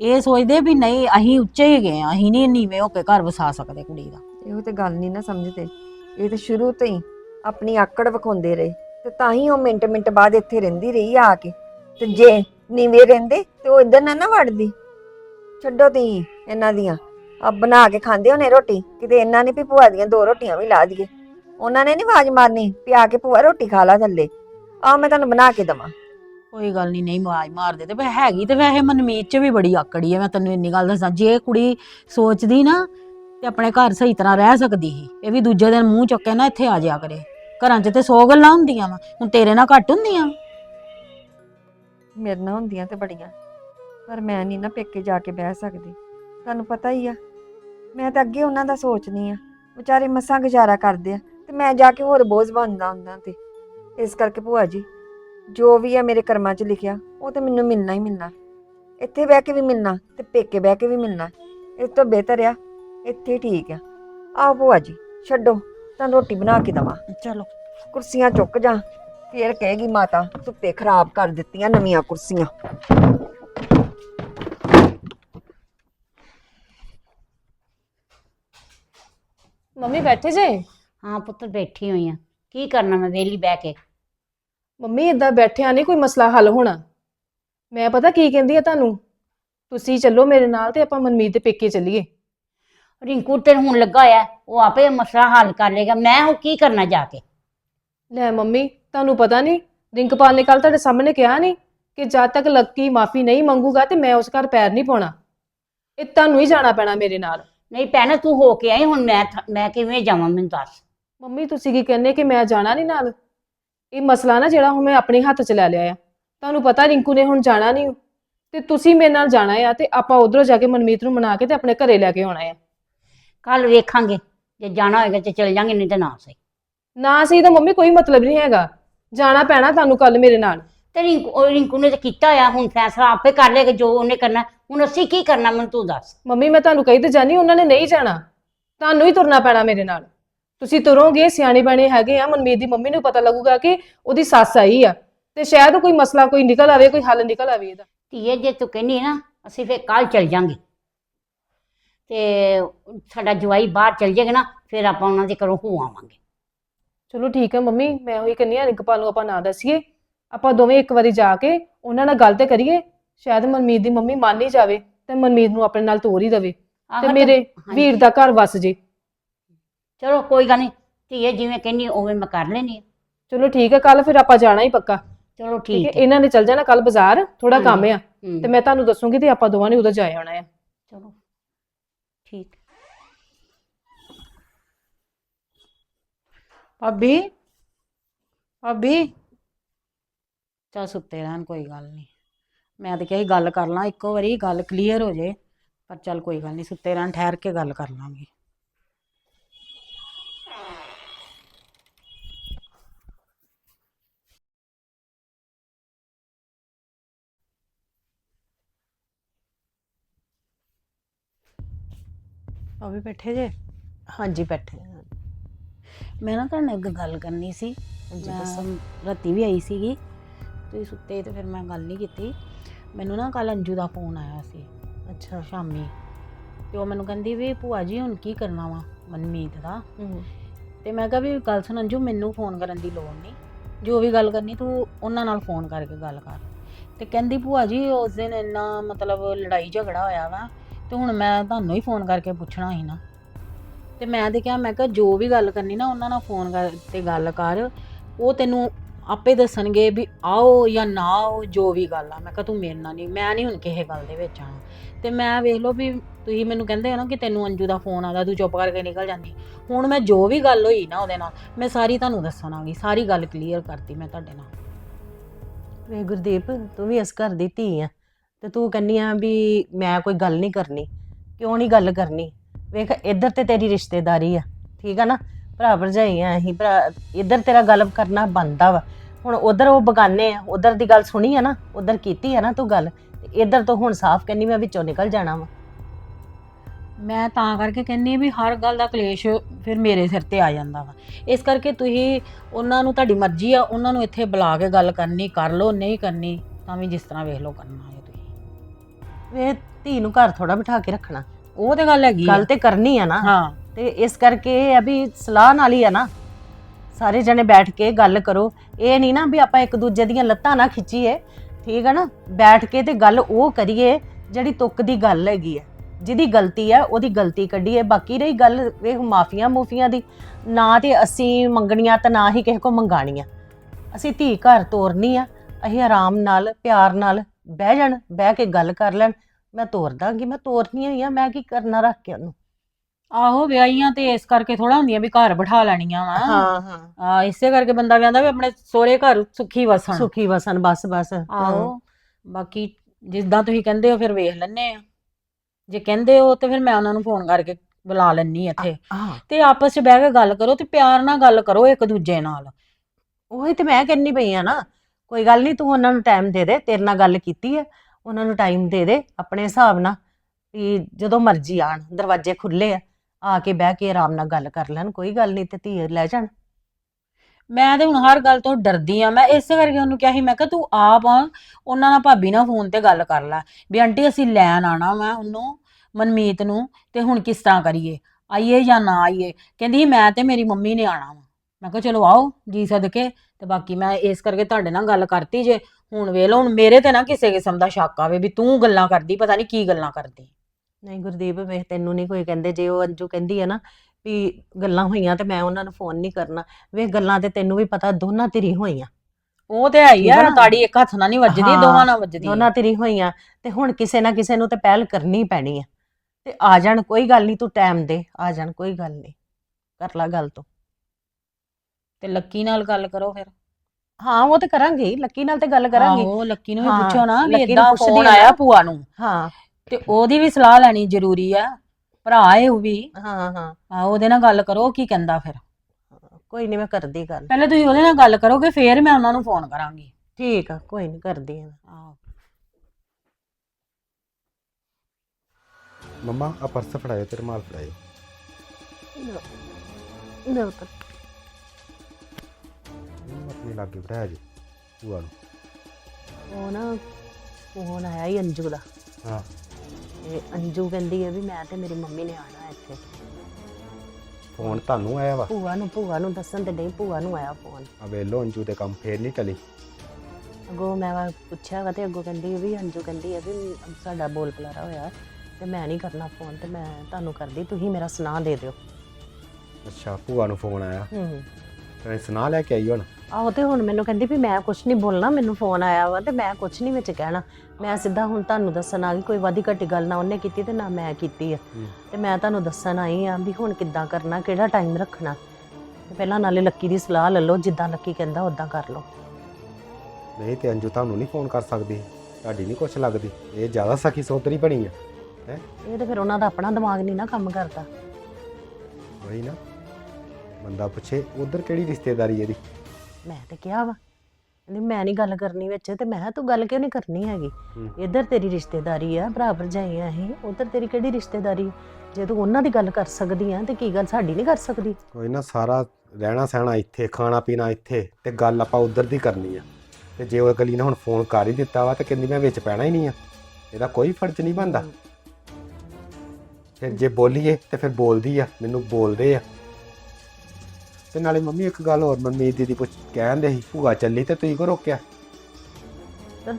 ਇਹ ਸੋਚਦੇ ਵੀ ਨਹੀਂ, ਅਸੀਂ ਉੱਚੇ ਹੀ ਗਏ ਆ ਅਸੀਂ ਨਹੀਂ ਨੀਵੇਂ ਹੋ ਕੇ ਘਰ ਵਸਾ ਸਕਦੇ ਕੁੜੀ ਦਾ। ਇਹੋ ਤੇ ਗੱਲ ਨਹੀਂ ਨਾ ਸਮਝਦੇ। ਇਹ ਤੇ ਸ਼ੁਰੂ ਤੋਂ ਹੀ ਆਪਣੀ ਆਕੜ ਵਿਖਾਉਂਦੇ ਰਹੇ। ਤੇ ਤਾਂ ਹੀ ਉਹ ਮਿੰਟ ਮਿੰਟ ਬਾਅਦ ਇੱਥੇ ਰਹਿੰਦੀ ਰਹੀ ਆ ਕੇ। ਤੇ ਜੇ ਨੀਵੇਂ ਰਹਿੰਦੇ, ਤੇ ਉਹ ਇਧਰ ਨਾ ਨਾ ਵੜਦੀ। ਛੱਡੋ ਤੁਸੀਂ ਇਹਨਾਂ ਦੀਆਂ। ਆ ਬਣਾ ਕੇ ਖਾਂਦੇ ਹੋਣੇ ਰੋਟੀ। ਕਿਤੇ ਇਹਨਾਂ ਨੇ ਵੀ ਭੂਆ ਦੀਆਂ ਦੋ ਰੋਟੀਆਂ ਵੀ ਲਾ ਦਈਏ। ਉਹਨਾਂ ਨੇ ਨਹੀਂ ਆਵਾਜ਼ ਮਾਰਨੀ ਪਿਆ ਕੇ ਭੂਆ ਰੋਟੀ ਖਾ ਲਾ ਥੱਲੇ। ਆ ਮੈਂ ਤੁਹਾਨੂੰ ਬਣਾ ਕੇ ਦਵਾਂ। ਕੋਈ ਗੱਲ ਨਹੀਂ ਨਹੀਂ ਆਵਾਜ਼ ਮਾਰਦੇ ਤੇ ਪਰ ਹੈਗੀ ਤੇ ਵੈਸੇ ਮਨਮੀਤ ਚ ਵੀ ਬੜੀ ਆਕੜੀ ਹੈ ਮੈਂ ਤੈਨੂੰ ਇੰਨੀ ਗੱਲ ਦੱਸਾਂ, ਜੇ ਕੁੜੀ ਸੋਚਦੀ ਨਾ ਤੇ ਆਪਣੇ ਘਰ ਸਹੀ ਤਰ੍ਹਾਂ ਰਹਿ ਸਕਦੀ ਸੀ, ਇਹ ਵੀ ਦੂਜੇ ਦਿਨ ਮੂੰਹ ਚੁੱਕ ਨਾ ਇੱਥੇ ਆ ਜਾਇਆ ਕਰੇ, ਘਰਾਂ 'ਚ ਤੇ 100 ਗੱਲਾਂ ਹੁੰਦੀਆਂ ਵਾ, ਹੁਣ ਤੇਰੇ ਨਾਲ ਘੱਟ ਹੁੰਦੀਆਂ? ਮੇਰੇ ਨਾਲ ਹੁੰਦੀਆਂ ਤੇ ਬੜੀਆਂ, ਪਰ ਮੈਂ ਨਹੀਂ ਨਾ ਪੇਕੇ ਜਾ ਕੇ ਬਹਿ ਸਕਦੀ, ਤੁਹਾਨੂੰ ਪਤਾ ਹੀ ਆ, ਮੈਂ ਤਾਂ ਅੱਗੇ ਉਹਨਾਂ ਦਾ ਸੋਚਨੀ ਆ, ਵਿਚਾਰੇ ਮਸਾਂ ਗੁਜ਼ਾਰਾ ਕਰਦੇ ਆ, ਤੇ ਮੈਂ ਜਾ ਕੇ ਹੋਰ ਬੋਝ ਬਣਦਾ ਹੁੰਦਾ ਤੇ, ਇਸ ਕਰਕੇ ਭੂਆ ਜੀ ਜੋ ਵੀ ਆ ਮੇਰੇ ਕਰਮਾਂ 'ਚ ਲਿਖਿਆ ਉਹ ਤੇ ਮੈਨੂੰ ਮਿਲਣਾ ਹੀ ਮਿਲਣਾ। ਇੱਥੇ ਬਹਿ ਕੇ ਵੀ ਮਿਲਣਾ ਤੇ ਪੇਕੇ ਬਹਿ ਕੇ ਵੀ ਮਿਲਣਾ। ਇਸ ਤੋਂ ਬਿਹਤਰ ਆ ਇੱਥੇ ਠੀਕ ਆ। ਭੂਆ ਜੀ ਛੱਡੋ ਤਾਂ ਰੋਟੀ ਬਣਾ ਕੇ ਦਵਾਂ। ਚਲੋ। ਕੁਰਸੀਆਂ ਚੁੱਕ ਜਾ ਫੇਰ ਕਹੇਗੀ ਮਾਤਾ ਧੁੱਪੇ ਖਰਾਬ ਕਰ ਦਿੱਤੀਆਂ ਨਵੀਆਂ ਕੁਰਸੀਆਂ। ਮੰਮੀ ਬੈਠੇ ਜੇ? ਹਾਂ ਪੁੱਤ ਬੈਠੀ ਹੋਈ ਆ। ਕੀ ਕਰਨਾ ਮੈਂ ਵਿਹਲੀ ਬਹਿ ਕੇ? ਮੰਮੀ ਇਦਾਂ ਬੈਠਿਆ ਨਹੀਂ ਕੋਈ ਮਸਲਾ ਹੱਲ ਹੋਣਾ। ਮੈਂ ਪਤਾ ਕੀ ਕਹਿੰਦੀ ਆ ਤੁਹਾਨੂੰ? ਤੁਸੀਂ ਚੱਲੋ ਮੇਰੇ ਨਾਲ ਤੇ ਆਪਾਂ ਮਨਮੀਤ ਦੇ ਪੇਕੇ ਚੱਲੀਏ। ਰਿੰਕੂ ਤੇ ਹੁਣ ਲੱਗਾ ਹੋਇਆ ਉਹ ਆਪੇ ਮਸਲਾ ਹੱਲ ਕਰ ਲੇਗਾ ਮੈਂ ਹੁਣ ਕੀ ਕਰਨਾ ਜਾ ਕੇ? ਲੈ ਮੰਮੀ ਤੁਹਾਨੂੰ ਪਤਾ ਨਹੀਂ ਰਿੰਕਪਾਲ ਨੇ ਕੱਲ ਤੁਹਾਡੇ ਸਾਹਮਣੇ ਕਿਹਾ ਨਹੀਂ ਕਿ ਜਦ ਤੱਕ ਲੱਕੀ ਮਾਫੀ ਨਹੀਂ ਮੰਗੂਗਾ ਤੇ ਮੈਂ ਉਸ ਘਰ ਪੈਰ ਨਹੀਂ ਪਾਉਣਾ। ਇਹ ਤੁਹਾਨੂੰ ਹੀ ਜਾਣਾ ਪੈਣਾ ਮੇਰੇ ਨਾਲ। ਨਹੀਂ ਭੈਣ ਤੂੰ ਹੋ ਕੇ ਆਈ ਹੁਣ ਮੈਂ ਥ- ਮੈਂ ਕਿਵੇਂ ਜਾਵਾਂ ਮੈਨੂੰ ਦੱਸ। ਮੰਮੀ ਤੁਸੀਂ ਕੀ ਕਹਿੰਦੇ ਕਿ ਮੈਂ ਜਾਣਾ ਨਹੀਂ ਨਾਲ? ਇਹ ਮਸਲਾ ਨਾ ਜਿਹੜਾ ਹੁਣ ਮੈਂ ਆਪਣੇ ਹੱਥ 'ਚ ਲੈ ਲਿਆ ਆ। ਤੁਹਾਨੂੰ ਪਤਾ ਰਿੰਕੂ ਨੇ ਹੁਣ ਜਾਣਾ ਨਹੀਂ। ਤੇ ਤੁਸੀਂ ਮੇਰੇ ਨਾਲ ਜਾਣਾ ਆ ਤੇ ਆਪਾਂ ਉਧਰੋਂ ਜਾ ਕੇ ਮਨਮੀਤ ਨੂੰ ਮਨਾ ਕੇ ਤੇ ਆਪਣੇ ਘਰੇ ਲੈ ਕੇ ਆਉਣਾ ਆ। ਕੱਲ ਵੇਖਾਂਗੇ। ਜੇ ਜਾਣਾ ਹੋਏਗਾ ਤੇ ਚਲ ਜਾਾਂਗੇ ਨਹੀਂ ਤੇ ਨਾ ਸਹੀ। ਨਾ ਸਹੀ ਤਾਂ ਮੰਮੀ ਕੋਈ ਮਤਲਬ ਨਹੀਂ ਹੈਗਾ। ਜਾਣਾ ਪੈਣਾ ਤੁਹਾਨੂੰ ਕੱਲ ਮੇਰੇ ਨਾਲ। ਤੇ ਰਿੰਕੂ ਉਹ ਰਿੰਕੂ ਨੇ ਤਾਂ ਕੀਤਾ ਹੋਇਆ ਹੁਣ ਫੈਸਲਾ ਆਪੇ ਕਰ ਲੇਗਾ ਜੋ ਉਹਨੇ ਕਰਨਾ। ਹੁਣ ਅਸੀਂ ਕੀ ਕਰਨਾ ਮੈਨੂੰ ਤੂੰ ਦੱਸ। ਮੰਮੀ ਮੈਂ ਤੁਹਾਨੂੰ ਕਹੀ ਤੇ ਜਾਨੀ ਉਹਨਾਂ ਨੇ ਨਹੀਂ ਜਾਣਾ। ਤੁਹਾਨੂੰ ਹੀ ਤੁਰਨਾ ਪੈਣਾ ਮੇਰੇ ਨਾਲ। ਤੁਸੀਂ ਤੁਰੋਗੇ ਸਿਆਣੇ ਬਣੇ ਹੈਗੇ ਆ ਮਨਮੀਤ ਦੀ ਮੰਮੀ ਨੂੰ ਪਤਾ ਲੱਗੂਗਾ ਕਿ ਉਹਦੀ ਸੱਸ ਆਈ ਆ। ਤੇ ਸ਼ਾਇਦ ਕੋਈ ਮਸਲਾ ਕੋਈ ਨਿਕਲ ਆਵੇ ਕੋਈ ਹੱਲ ਨਿਕਲ ਆਵੇ ਇਹਦਾ। ਧੀਏ ਜੇ ਤੂੰ ਕਹਿੰਦੀ ਨਾ ਅਸੀਂ ਫੇਰ ਕੱਲ ਚਲ ਜਾਾਂਗੇ। ਤੇ ਸਾਡਾ ਜਵਾਈ ਬਾਹਰ ਚਲ ਜਾਏਗਾ ਨਾ ਫਿਰ ਆਪਾਂ ਉਹਨਾਂ ਦੇ ਘਰੋਂ ਹੋ ਆਵਾਂਗੇ। ਚਲੋ ਠੀਕ ਹੈ ਮੰਮੀ ਮੈਂ ਉਹੀ ਕਹਿੰਦੀ ਆ ਰਿੰਕਪਾਲ ਨੂੰ ਆਪਾਂ ਨਾ ਦੱਸੀਏ। ਆਪਾਂ ਦੋਵੇਂ ਇੱਕ ਵਾਰੀ ਜਾ ਕੇ ਉਹਨਾਂ ਨਾਲ ਗੱਲ ਤੇ ਕਰੀਏ। ਸ਼ਾਇਦ ਮਨਮੀਤ ਦੀ ਮੰਮੀ ਮੰਨ ਹੀ ਜਾਵੇ ਤੇ ਮਨਮੀਤ ਨੂੰ ਆਪਣੇ ਨਾਲ ਤੋਰ ਹੀ ਦੇਵੇ। ਤੇ ਮੇਰੇ। ਵੀਰ ਦਾ ਘਰ ਵਸ ਜੇ। ਚਲੋ ਕੋਈ ਗੱਲ ਨਹੀਂ ਧੀਏ ਜਿਵੇਂ ਕਹਿੰਦੀ ਉਵੇਂ ਮੈਂ ਕਰ ਲੈਣੀ ਚਲੋ ਠੀਕ ਹੈ ਕੱਲ ਫਿਰ ਆਪਾਂ ਜਾਣਾ ਹੀ ਪੱਕਾ। ਚਲੋ ਠੀਕ ਠੀਕ ਹੈ ਹੈ ਇਹਨਾਂ ਨੇ ਚੱਲ ਜਾਣਾ ਕੱਲ ਬਾਜ਼ਾਰ ਥੋੜਾ ਕੰਮ। ਆ। ਹੂੰ, ਤੇ ਮੈਂ ਤੁਹਾਨੂੰ ਦੱਸੂਗੀ ਤੇ ਆਪਾਂ ਦੋਵਾਂ ਨੇ ਉਧਰ ਜਾ ਆਉਣਾ ਆ। ਚਲੋ ਠੀਕ। ਭਾਬੀ ਭਾਬੀ। ਚੱਲ ਸੁੱਤੇ ਰਹਿਣ ਕੋਈ ਗੱਲ ਨਹੀਂ ਮੈਂ ਤਾਂ ਕਿਹਾ ਸੀ ਗੱਲ ਕਰ ਲਾਂ ਇੱਕੋ ਵਾਰੀ ਗੱਲ ਕਲੀਅਰ ਹੋ ਜੇ ਪਰ ਚੱਲ ਕੋਈ ਗੱਲ ਨਹੀਂ ਸੁੱਤੇ ਰਹਿਣ ਠਹਿਰ ਕੇ ਗੱਲ ਕਰ ਲਾਂਗੇ। ਭਾਬੀ ਬੈਠੇ ਜੇ? ਹਾਂਜੀ ਬੈਠੇ ਹਾਂ। ਮੈਂ ਨਾ ਤੁਹਾਡੇ ਨਾਲ ਇੱਕ ਗੱਲ ਕਰਨੀ ਸੀ। ਹਾਂਜੀ ਮੈਂ ਦੱਸੋ। ਰਾਤੀ ਵੀ ਆਈ ਸੀਗੀ। ਤੁਸੀਂ ਸੁੱਤੇ ਤੇ ਫਿਰ ਮੈਂ ਗੱਲ ਨਹੀਂ ਕੀਤੀ। ਮੈਨੂੰ ਨਾ ਕੱਲ ਅੰਜੂ ਦਾ ਫੋਨ ਆਇਆ ਸੀ ਅੱਛਾ। ਸ਼ਾਮੀ। ਤੇ ਉਹ ਮੈਨੂੰ ਕਹਿੰਦੀ ਵੀ ਭੂਆ ਜੀ ਹੁਣ ਕੀ ਕਰਨਾ ਵਾ ਮਨਮੀਤ ਦਾ? ਹੂੰ ਤੇ ਮੈਂ ਕਿਹਾ ਵੀ ਗੱਲ ਸੁਣ ਅੰਜੂ ਮੈਨੂੰ ਫੋਨ ਕਰਨ ਦੀ ਲੋੜ ਨਹੀਂ। ਜੋ ਵੀ ਗੱਲ ਕਰਨੀ ਤੂੰ ਉਹਨਾਂ ਨਾਲ ਫੋਨ ਕਰਕੇ ਗੱਲ ਕਰ। ਤੇ ਕਹਿੰਦੀ ਭੂਆ ਜੀ ਉਸ ਦਿਨ ਇੰਨਾ ਮਤਲਬ ਲੜਾਈ ਝਗੜਾ ਹੋਇਆ ਵਾ ਤੇ ਹੁਣ ਮੈਂ ਤੁਹਾਨੂੰ ਹੀ ਫੋਨ ਕਰਕੇ ਪੁੱਛਣਾ ਸੀ ਨਾ। ਤੇ ਮੈਂ ਤੇ ਕਿਹਾ, ਮੈਂ ਕਿਹਾ ਜੋ ਵੀ ਗੱਲ ਕਰਨੀ ਨਾ, ਉਹਨਾਂ ਨਾਲ ਫੋਨ ਕਰ ਤੇ ਗੱਲ ਕਰ। ਉਹ ਤੈਨੂੰ ਆਪੇ ਦੱਸਣਗੇ ਵੀ ਆਓ ਜਾਂ ਨਾ ਆਓ, ਜੋ ਵੀ ਗੱਲ ਆ। ਮੈਂ ਕਿਹਾ ਤੂੰ ਮੇਰੇ ਨਾਲ ਨਹੀਂ ਮੈਂ ਨਹੀਂ ਹੁਣ ਕਿਸੇ ਗੱਲ ਦੇ ਵਿੱਚ ਆਣਾ ਤੇ ਮੈਂ ਵੇਖ ਲਓ ਵੀ ਤੁਸੀਂ ਮੈਨੂੰ ਕਹਿੰਦੇ ਹੋ ਨਾ ਕਿ ਤੈਨੂੰ ਅੰਜੂ ਦਾ ਫੋਨ ਆਦਾ ਤੂੰ ਚੁੱਪ ਕਰਕੇ ਨਿਕਲ ਜਾਂਦੀ। ਹੁਣ ਮੈਂ ਜੋ ਵੀ ਗੱਲ ਹੋਈ ਨਾ ਉਹਦੇ ਨਾਲ, ਮੈਂ ਸਾਰੀ ਤੁਹਾਨੂੰ ਦੱਸਣ ਦੱਸਣਾਗੀ, ਸਾਰੀ ਗੱਲ ਕਲੀਅਰ ਕਰਤੀ ਮੈਂ ਤੁਹਾਡੇ ਨਾਲ। ਵੇ ਗੁਰਦੀਪ, ਤੂੰ ਵੀ ਇਸ ਘਰ ਦੀ ਧੀ ਆ। ਤੇ ਤੂੰ ਕਹਿੰਨੀ ਆ ਵੀ ਮੈਂ ਕੋਈ ਗੱਲ ਨਹੀਂ ਕਰਨੀ, ਕਿਉਂ ਨਹੀਂ ਗੱਲ ਕਰਨੀ? ਵੇਖ, ਇੱਧਰ ਤੇ ਤੇਰੀ ਰਿਸ਼ਤੇਦਾਰੀ ਆ, ਠੀਕ ਆ ਨਾ? ਭਰਾ ਭਰਜਾਈ ਆ ਅਸੀਂ, ਭਰਾ, ਇੱਧਰ ਤੇਰਾ ਗੱਲ ਕਰਨਾ ਬੰਦਾ ਵਾ। ਹੁਣ ਉਧਰ ਉਹ ਬਗਾਨੇ ਆ, ਉਧਰ ਦੀ ਗੱਲ ਸੁਣੀ ਆ ਨਾ, ਉਧਰ ਕੀਤੀ ਆ ਨਾ ਤੂੰ ਗੱਲ, ਤੇ ਇੱਧਰ ਤੋਂ ਹੁਣ ਸਾਫ਼ ਕਹਿੰਨੀ ਮੈਂ ਵਿੱਚੋਂ ਨਿਕਲ ਜਾਣਾ ਵਾ। ਮੈਂ ਤਾਂ ਕਰਕੇ ਕਹਿੰਨੀ ਵੀ ਹਰ ਗੱਲ ਦਾ ਕਲੇਸ਼ ਫਿਰ ਮੇਰੇ ਸਿਰ ਤੇ ਆ ਜਾਂਦਾ ਵਾ। ਇਸ ਕਰਕੇ ਤੁਸੀਂ ਉਹਨਾਂ ਨੂੰ ਤੁਹਾਡੀ ਮਰਜ਼ੀ ਆ, ਉਹਨਾਂ ਨੂੰ ਇੱਥੇ ਬੁਲਾ ਕੇ ਗੱਲ ਕਰਨੀ, ਕਰ ਲਓ, ਨਹੀਂ ਕਰਨੀ, ਤਾਂ ਵੀ ਜਿਸ ਤਰ੍ਹਾਂ ਵੇਖ ਲਓ ਕਰਨਾ। ਹੈ ਤੁਸੀਂ ਵੇ ਧੀ ਨੂੰ ਘਰ ਥੋੜਾ ਬਿਠਾ ਕੇ ਰੱਖਣਾ। ਉਹ ਤੇ ਗੱਲ ਹੈਗੀ ਆ। ਗੱਲ ਤੇ ਕਰਨੀ ਆ ਨਾ। ਹਾਂ। ਤੇ ਇਸ ਕਰਕੇ ਇਹ ਆ ਵੀ ਸਲਾਹ ਨਾਲ ਹੀ ਆ ਨਾ। ਸਾਰੇ ਜਣੇ ਬੈਠ ਕੇ ਗੱਲ ਕਰੋ। ਇਹ ਨਹੀਂ ਨਾ ਵੀ ਆਪਾਂ ਇੱਕ ਦੂਜੇ ਦੀਆਂ ਲੱਤਾਂ ਨਾ ਖਿੱਚੀਏ। ਠੀਕ ਹੈ ਨਾ? ਬੈਠ ਕੇ ਤੇ ਗੱਲ ਉਹ ਕਰੀਏ ਜਿਹੜੀ ਤੁੱਕ ਦੀ ਗੱਲ ਹੈਗੀ ਹੈ ਜਿਹਦੀ ਗਲਤੀ ਹੈ ਉਹਦੀ ਗਲਤੀ ਕੱਢੀਏ। ਬਾਕੀ ਰਹੀ ਗੱਲ ਵੇਖ ਮਾਫੀਆਂ ਮੂਫੀਆਂ ਦੀ। ਨਾ ਤੇ ਅਸੀਂ ਮੰਗਣੀਆਂ ਤੇ ਨਾ ਹੀ ਕਿਸੇ ਕੋ ਮੰਗਾਣੀਆਂ ਅਸੀਂ ਧੀ ਘਰ ਤੋਰਨੀ ਆ। ਅਸੀਂ ਆਰਾਮ ਨਾਲ ਪਿਆਰ ਨਾਲ ਬਹਿ ਜਾਣ ਬਹਿ ਕੇ ਗੱਲ ਕਰ ਲੈਣ। ਮੈਂ ਤੋਰ ਦਾਂਗੀ ਮੈਂ ਤੋਰਨੀ ਹੋਈ ਆ ਮੈਂ ਕੀ ਕਰਨਾ ਰੱਖ ਕੇ ਉਹਨੂੰ? ਆਹੋ ਵਿਆਹੀਆਂ ਤੇ ਇਸ ਕਰਕੇ ਥੋੜਾ ਹੁੰਦੀਆਂ ਵੀ ਘਰ ਬਿਠਾ ਲੈਣੀਆਂ ਵਾ। ਹਾਂ ਹਾਂ। ਆ ਇਸੇ ਕਰਕੇ ਬੰਦਾ ਕਹਿੰਦਾ ਵੀ ਆਪਣੇ ਸੋਹਰੇ ਘਰ ਸੁਖੀ ਵਸਣ। ਸੁਖੀ ਵਸਨ ਬਸ ਬਸ। ਆਹੋ ਬਾਕੀ ਜਿੱਦਾਂ ਤੁਸੀਂ ਕਹਿੰਦੇ ਹੋ ਫਿਰ ਵੇਖ ਲੈਣੇ ਆ ਜੇ ਕਹਿੰਦੇ ਹੋ ਤੇ ਫਿਰ ਮੈਂ ਉਹਨਾਂ ਨੂੰ ਫੋਨ ਕਰਕੇ ਬੁਲਾ ਲੈਣੀ ਇੱਥੇ। ਹਾਂ। ਤੇ ਆਪਸ 'ਚ ਬਹਿ ਕੇ ਗੱਲ ਕਰੋ ਤੇ ਪਿਆਰ ਨਾਲ ਗੱਲ ਕਰੋ ਇੱਕ ਦੂਜੇ ਨਾਲ। ਉਹੀ ਤੇ ਮੈਂ ਕਹਿੰਨੀ ਪਈ ਆ ਨਾ ਕੋਈ ਗੱਲ ਨਹੀਂ ਤੂੰ ਉਹਨਾਂ ਨੂੰ ਟਾਈਮ ਦੇ ਦੇ ਤੇਰੇ ਨਾਲ ਗੱਲ ਕੀਤੀ ਹੈ। ਉਹਨਾਂ ਨੂੰ ਟਾਈਮ ਦੇ ਦੇ ਆਪਣੇ ਹਿਸਾਬ ਨਾਲ ਵੀ ਜਦੋਂ ਮਰਜ਼ੀ ਆਣ ਦਰਵਾਜ਼ੇ ਖੁੱਲੇ ਆ ਆ ਕੇ ਬਹਿ ਕੇ ਆਰਾਮ ਨਾਲ ਗੱਲ ਕਰ ਲੈਣ ਕੋਈ ਗੱਲ ਨਹੀਂ ਤੇ ਧੀਏ ਲੈ ਜਾਣ। ਮੈਂ ਤੇ ਹੁਣ ਹਰ ਗੱਲ ਤੋਂ ਡਰਦੀ ਆ ਮੈਂ ਇਸੇ ਕਰਕੇ ਉਹਨੂੰ ਕਿਹਾ ਸੀ ਮੈਂ ਕਿਹਾ ਤੂੰ ਆਪ ਆ ਉਹਨਾਂ ਨਾਲ ਭਾਬੀ ਨਾਲ ਫੋਨ ਤੇ ਗੱਲ ਕਰ ਲੈ ਵੀ ਆਂਟੀ ਅਸੀਂ ਲੈਣ ਆਣਾ ਵਾ ਉਹਨੂੰ ਮਨਮੀਤ ਨੂੰ ਤੇ ਹੁਣ ਕਿਸ ਤਰ੍ਹਾਂ ਕਰੀਏ ਆਈਏ ਜਾਂ ਨਾ ਆਈਏ? ਕਹਿੰਦੀ ਸੀ, ਮੈਂ ਤੇ ਮੇਰੀ ਮੰਮੀ ਨੇ ਆਣਾ ਵਾ। ਮੈਂ ਕਿਹਾ ਚਲੋ ਆਓ ਜੀ ਸਦਕੇ ਤੇ ਬਾਕੀ ਮੈਂ ਇਸ ਕਰਕੇ ਤੁਹਾਡੇ ਨਾਲ ਗੱਲ ਕਰਤੀ ਜੇ ਹੁਣ ਵੇਖ ਲਓ ਹੁਣ ਮੇਰੇ ਤੇ ਨਾ ਕਿਸੇ ਕਿਸਮ ਦਾ ਸ਼ੱਕ ਆਵੇ ਵੀ ਤੂੰ ਗੱਲਾਂ ਕਰਦੀ ਪਤਾ ਨਹੀਂ ਕੀ ਗੱਲਾਂ ਕਰਦੀ। ਨਹੀਂ ਗੁਰਦੀਪ ਵੇਖ ਤੈਨੂੰ ਨਹੀਂ ਕੋਈ ਕਹਿੰਦੇ ਜੇ ਉਹ ਅੰਜੂ ਕਹਿੰਦੀ ਹੈ ਨਾ ਵੀ ਗੱਲਾਂ ਹੋਈਆਂ ਤੇ ਮੈਂ ਉਹਨਾਂ ਨੂੰ ਫੋਨ ਨਹੀਂ ਕਰਨਾ। ਵੇਖ ਗੱਲਾਂ ਤੇ ਤੈਨੂੰ ਵੀ ਪਤਾ ਦੋਨਾਂ ਤੇਰੀ ਹੋਈਆਂ। ਉਹ ਤੇ ਹੈ ਆ ਆ? ਤਾੜੀ ਇੱਕ ਹੱਥ ਨਾਲ ਨਹੀਂ ਵੱਜਦੀ ਹਾਂ, ਦੋਵਾਂ ਨਾਲ ਵੱਜਦੀ ਆ। ਦੋਨਾਂ ਤੇਰੀ ਹੋਈਆਂ ਤੇ ਹੁਣ ਕਿਸੇ ਨਾ ਕਿਸੇ ਨੂੰ ਤੇ ਪਹਿਲ ਕਰਨੀ ਪੈਣੀ ਹੈ ਤੇ ਆ ਜਾਣ ਕੋਈ ਗੱਲ ਨਹੀਂ ਤੂੰ ਟਾਈਮ ਦੇ ਆ ਜਾਣ ਕੋਈ ਗੱਲ ਨਹੀਂ ਕਰ ਲੈ ਗੱਲ ਤੂੰ। ਤੇ ਲੱਕੀ ਨਾਲ ਗੱਲ ਕਰੋ ਫਿਰ। ਹਾਂ ਉਹ ਤੇ ਕਰਾਂਗੇ ਲੱਕੀ ਨਾਲ ਤੇ ਗੱਲ ਕਰਾਂਗੇ। ਆਹੋ ਲੱਕੀ ਨੂੰ ਵੀ ਹਾਂ, ਪੁੱਛੋ ਨਾ ਵੀ ਲੱਕੀ ਨੂੰ ਇਦਾਂ ਪੁੱਛਦੀ ਫੋਨ ਆ ਆਇਆ ਨਾ। ਭੂਆ ਨੂੰ। ਹਾਂ। ਤੇ ਉਹਦੀ ਵੀ ਸਲਾਹ ਲੈਣੀ ਜ਼ਰੂਰੀ ਆ ਭਰਾ ਹੈ ਉਹ ਵੀ। ਹਾਂ ਹਾਂ। ਆ ਉਹਦੇ ਨਾਲ ਗੱਲ ਕਰੋ ਉਹ ਕੀ ਕਹਿੰਦਾ ਫਿਰ। ਕੋਈ ਨਹੀਂ ਮੈਂ ਕਰਦੀ ਗੱਲ। ਪਹਿਲੇ ਤੁਸੀਂ ਉਹਦੇ ਨਾਲ ਗੱਲ ਕਰੋਗੇ ਫੇਰ ਮੈਂ ਉਹਨਾਂ ਨੂੰ ਫੋਨ ਕਰਾਂਗੀ। ਠੀਕ ਆ ਕੋਈ ਨਹੀਂ ਕਰਦੀ ਆ ਆਹੋ। ਮੰਮਾ ਆ ਪਰਸ ਫੜਾਇਓ ਤੇ ਰੁਮਾਲ ਫੜਾਇਓ। ਲਓ ਤਾਂ ਇਹਨੂੰ ਆਪਣੇ ਲਾਗੇ ਬਿਠਾਇਆ ਜੀ ਭੂਆ ਨੂੰ। ਉਹ ਨਾ ਫੋਨ ਆਇਆ ਹੀ ਅੰਜੂ ਦਾ। ਹਾਂ। ਤੇ ਅੰਜੂ ਕਹਿੰਦੀ ਹੈ ਵੀ ਮੈਂ ਤੇ ਮੇਰੀ ਮੰਮੀ ਨੇ ਆਣਾ ਇੱਥੇ। ਫੋਨ ਤੁਹਾਨੂੰ ਆਇਆ ਵਾ? ਭੂਆ ਨੂੰ ਭੂਆ ਨੂੰ ਦੱਸਣ ਤੇ ਨਹੀਂ ਭੂਆ ਨੂੰ ਆਇਆ ਫੋਨ। ਆ ਵੇਲੋ ਅੰਜੂ ਤੇ ਕੰਮ ਫੇਰ ਨਹੀਂ ਚਲੀ। ਅੱਗੋਂ ਮੈਂ ਵਾ- ਪੁੱਛਿਆ ਵਾ ਤੇ ਅੱਗੋਂ ਕਹਿੰਦੀ ਵੀ ਅੰਜੂ ਕਹਿੰਦੀ ਹੈ ਵੀ ਸਾਡਾ ਬੋਲ ਪਲਾਰਾ ਹੋਇਆ ਤੇ ਮੈਂ ਨਹੀਂ ਕਰਨਾ ਫੋਨ ਤੇ ਮੈਂ ਤੁਹਾਨੂੰ ਕਰਦੀ ਤੁਸੀਂ ਮੇਰਾ ਸੁਣਾ ਦੇ ਦਿਓ। ਅੱਛਾ ਭੂਆ ਨੂੰ ਫੋਨ ਆਇਆ। ਹੂੰ। ਤੇ ਸੁਣਾ ਲੈ ਕੇ ਆਈ ਹੁਣ। ਆਹੋ ਤੇ ਹੁਣ ਮੈਨੂੰ ਕਹਿੰਦੀ ਵੀ ਮੈਂ ਕੁਝ ਨਹੀਂ ਬੋਲਣਾ ਮੈਨੂੰ ਫੋਨ ਆਇਆ ਵਾ ਤੇ ਮੈਂ ਕੁਝ ਨਹੀਂ ਵਿੱਚ ਕਹਿਣਾ। ਮੈਂ ਸਿੱਧਾ ਹੁਣ ਤੁਹਾਨੂੰ ਦੱਸਣ ਆ ਗਈ ਕੋਈ ਵਾਦੀ ਘੱਟੀ ਗੱਲ ਨਾ ਉਹਨੇ ਕੀਤੀ ਤੇ ਨਾ ਮੈਂ ਕੀਤੀ ਆ। ਹੂੰ। ਤੇ ਮੈਂ ਤੁਹਾਨੂੰ ਦੱਸਣ ਆਈ ਆ ਵੀ ਹੁਣ ਕਿੱਦਾਂ ਕਰਨਾ ਕਿਹੜਾ ਟਾਈਮ ਰੱਖਣਾ। ਤੇ ਪਹਿਲਾਂ ਨਾਲੇ ਲੱਕੀ ਦੀ ਸਲਾਹ ਲੈ ਲਓ ਜਿੱਦਾਂ ਲੱਕੀ ਕਹਿੰਦਾ ਉਦਾਂ ਕਰ ਲਓ। ਨਹੀਂ ਤੇ ਅੰਜੂ ਤੁਹਾਨੂੰ ਨਹੀਂ ਫੋਨ ਕਰ ਸਕਦੀ ਤੁਹਾਡੀ ਨਹੀਂ ਕੁਛ ਲੱਗਦੀ ਇਹ ਜ਼ਿਆਦਾ ਸਖੀ ਸੋਤਰੀ ਬਣੀ ਆ ਇਹ ਤੇ ਫਿਰ ਉਹਨਾਂ ਦਾ ਆਪਣਾ ਦਿਮਾਗ ਨਹੀਂ ਨਾ ਕੰਮ ਕਰਦਾ। ਉਹੀ ਨਾ। ਬੰਦਾ ਪੁੱਛੇ ਉਧਰ ਕਿਹੜੀ ਰਿਸ਼ਤੇਦਾਰੀ ਇਹਦੀ? ਮੈਂ ਤੇ ਕਿਹਾ ਵਾ ਕਹਿੰਦੀ ਮੈਂ ਨਹੀਂ ਗੱਲ ਕਰਨੀ ਵਿੱਚ ਤੇ ਮੈਂ ਕਿਹਾ ਤੂੰ ਗੱਲ ਕਿਉਂ ਨਹੀਂ ਕਰਨੀ ਹੈਗੀ। ਇੱਧਰ ਤੇਰੀ ਰਿਸ਼ਤੇਦਾਰੀ ਆ ਭਰਾ ਭਰਜਾਈ ਆ ਇਹ ਉਧਰ ਤੇਰੀ ਕਿਹੜੀ ਰਿਸ਼ਤੇਦਾਰੀ? ਜੇ ਤੂੰ ਉਹਨਾਂ ਦੀ ਗੱਲ ਕਰ ਸਕਦੀ ਆ ਤੇ ਕੀ ਗੱਲ ਸਾਡੀ ਨਹੀਂ ਕਰ ਸਕਦੀ? ਕੋਈ ਨਾ ਸਾਰਾ ਰਹਿਣਾ ਸਹਿਣਾ ਇੱਥੇ ਖਾਣਾ ਪੀਣਾ ਇੱਥੇ ਤੇ ਗੱਲ ਆਪਾਂ ਉਧਰ ਦੀ ਕਰਨੀ ਆ। ਤੇ ਜੇ ਉਹ ਅਗਲੀ ਨੇ ਹੁਣ ਫੋਨ ਕਰ ਹੀ ਦਿੱਤਾ ਵਾ ਤੇ ਕਹਿੰਦੀ ਮੈਂ ਵਿੱਚ ਪੈਣਾ ਹੀ ਨਹੀਂ ਆ। ਇਹਦਾ ਕੋਈ ਫਰਜ਼ ਨਹੀਂ ਬਣਦਾ। ਫਿਰ ਜੇ ਬੋਲੀਏ ਤੇ ਫਿਰ ਬੋਲਦੀ ਆ ਮੈਨੂੰ ਬੋਲਦੇ ਆ। ਤੇ ਨਾਲੇ ਮੰਮੀ ਇੱਕ ਗੱਲ ਹੋਰ ਮਨਮੀਤ ਦੀਦੀ ਪੁੱਛ ਕਹਿੰਦੇ ਸੀ ਭੂਆ ਚੱਲੀ ਤੇ ਤੁਸੀਂ ਕੋ ਰੋਕਿਆ?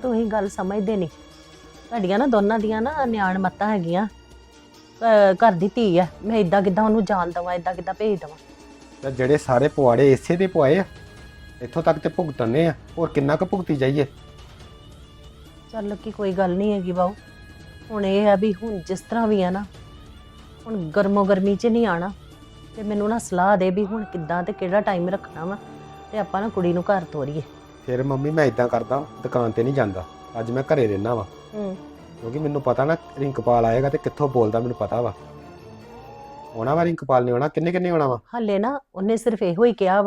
ਤੂੰ ਹੀ ਗੱਲ ਸਮਝਦੇ ਨਹੀਂ। ਤੁਹਾਡੀਆਂ ਨਾ ਦੋਨਾਂ ਦੀਆਂ ਨਾ ਨਿਆਣ ਮੱਤਾਂ ਹੈਗੀਆਂ। ਅਹ ਘਰ ਦੀ ਧੀ ਆ ਮੈਂ ਇਦਾਂ ਕਿਦਾਂ ਉਹਨੂੰ ਜਾਣ ਦਵਾਂ ਇਦਾਂ ਕਿਦਾਂ ਭੇਜ ਦਵਾਂ। ਤੇ ਜਿਹੜੇ ਸਾਰੇ ਪੁਆੜੇ ਇਸੇ ਦੇ ਪੁਆਏ ਆ ਇੱਥੋਂ ਤੱਕ ਤੇ ਭੁਗਤਣੇ ਆ ਹੋਰ ਕਿੰਨਾ ਕੁ ਭੁਗਤੀ ਜਾਈਏ? ਚੱਲ ਕੀ ਕੋਈ ਗੱਲ ਨਹੀਂ ਹੈਗੀ ਬਾਊ। ਹੁਣ ਇਹ ਹੈ ਵੀ ਹੁਣ ਜਿਸ ਤਰ੍ਹਾਂ ਵੀ ਆ ਨਾ ਹੁਣ ਗਰਮੋ ਗਰਮੀ 'ਚ ਨਹੀਂ ਆਣਾ ਤੇ ਮੈਨੂੰ ਨਾ ਸਲਾਹ ਦੇ ਵੀ ਹੁਣ ਕਿੱਦਾਂ ਤੇ ਕਿਹੜਾ ਟਾਈਮ ਰੱਖਣਾ ਵਾ ਤੇ ਆਪਾਂ ਨਾ ਕੁੜੀ ਨੂੰ ਘਰ ਤੋਰੀਏ। ਫਿਰ ਮੰਮੀ ਮੈਂ ਇਦਾਂ ਕਰਦਾ ਦੁਕਾਨ ਤੇ ਨਹੀਂ ਜਾਂਦਾ। ਅੱਜ ਮੈਂ ਘਰੇ ਰਹਿਣਾ ਵਾ। ਹੂੰ। ਕਿਉਂਕਿ ਮੈਨੂੰ ਪਤਾ ਨਾ ਰਿੰਕਪਾਲ ਆਏਗਾ ਤੇ ਕਿੱਥੋਂ ਬੋਲਦਾ ਮੈਨੂੰ ਪਤਾ ਵਾ। ਆਉਣਾ ਵਾ ਰਿੰਕਪਾਲ ਨੇ ਆਉਣਾ? ਕਿੰਨੇ ਕਿੰਨੇ ਆਉਣਾ ਵਾ? ਹਾਲੇ ਨਾ ਉਹਨੇ ਸਿਰਫ ਇਹੋ ਹੀ ਕਿਹਾ ਵਾ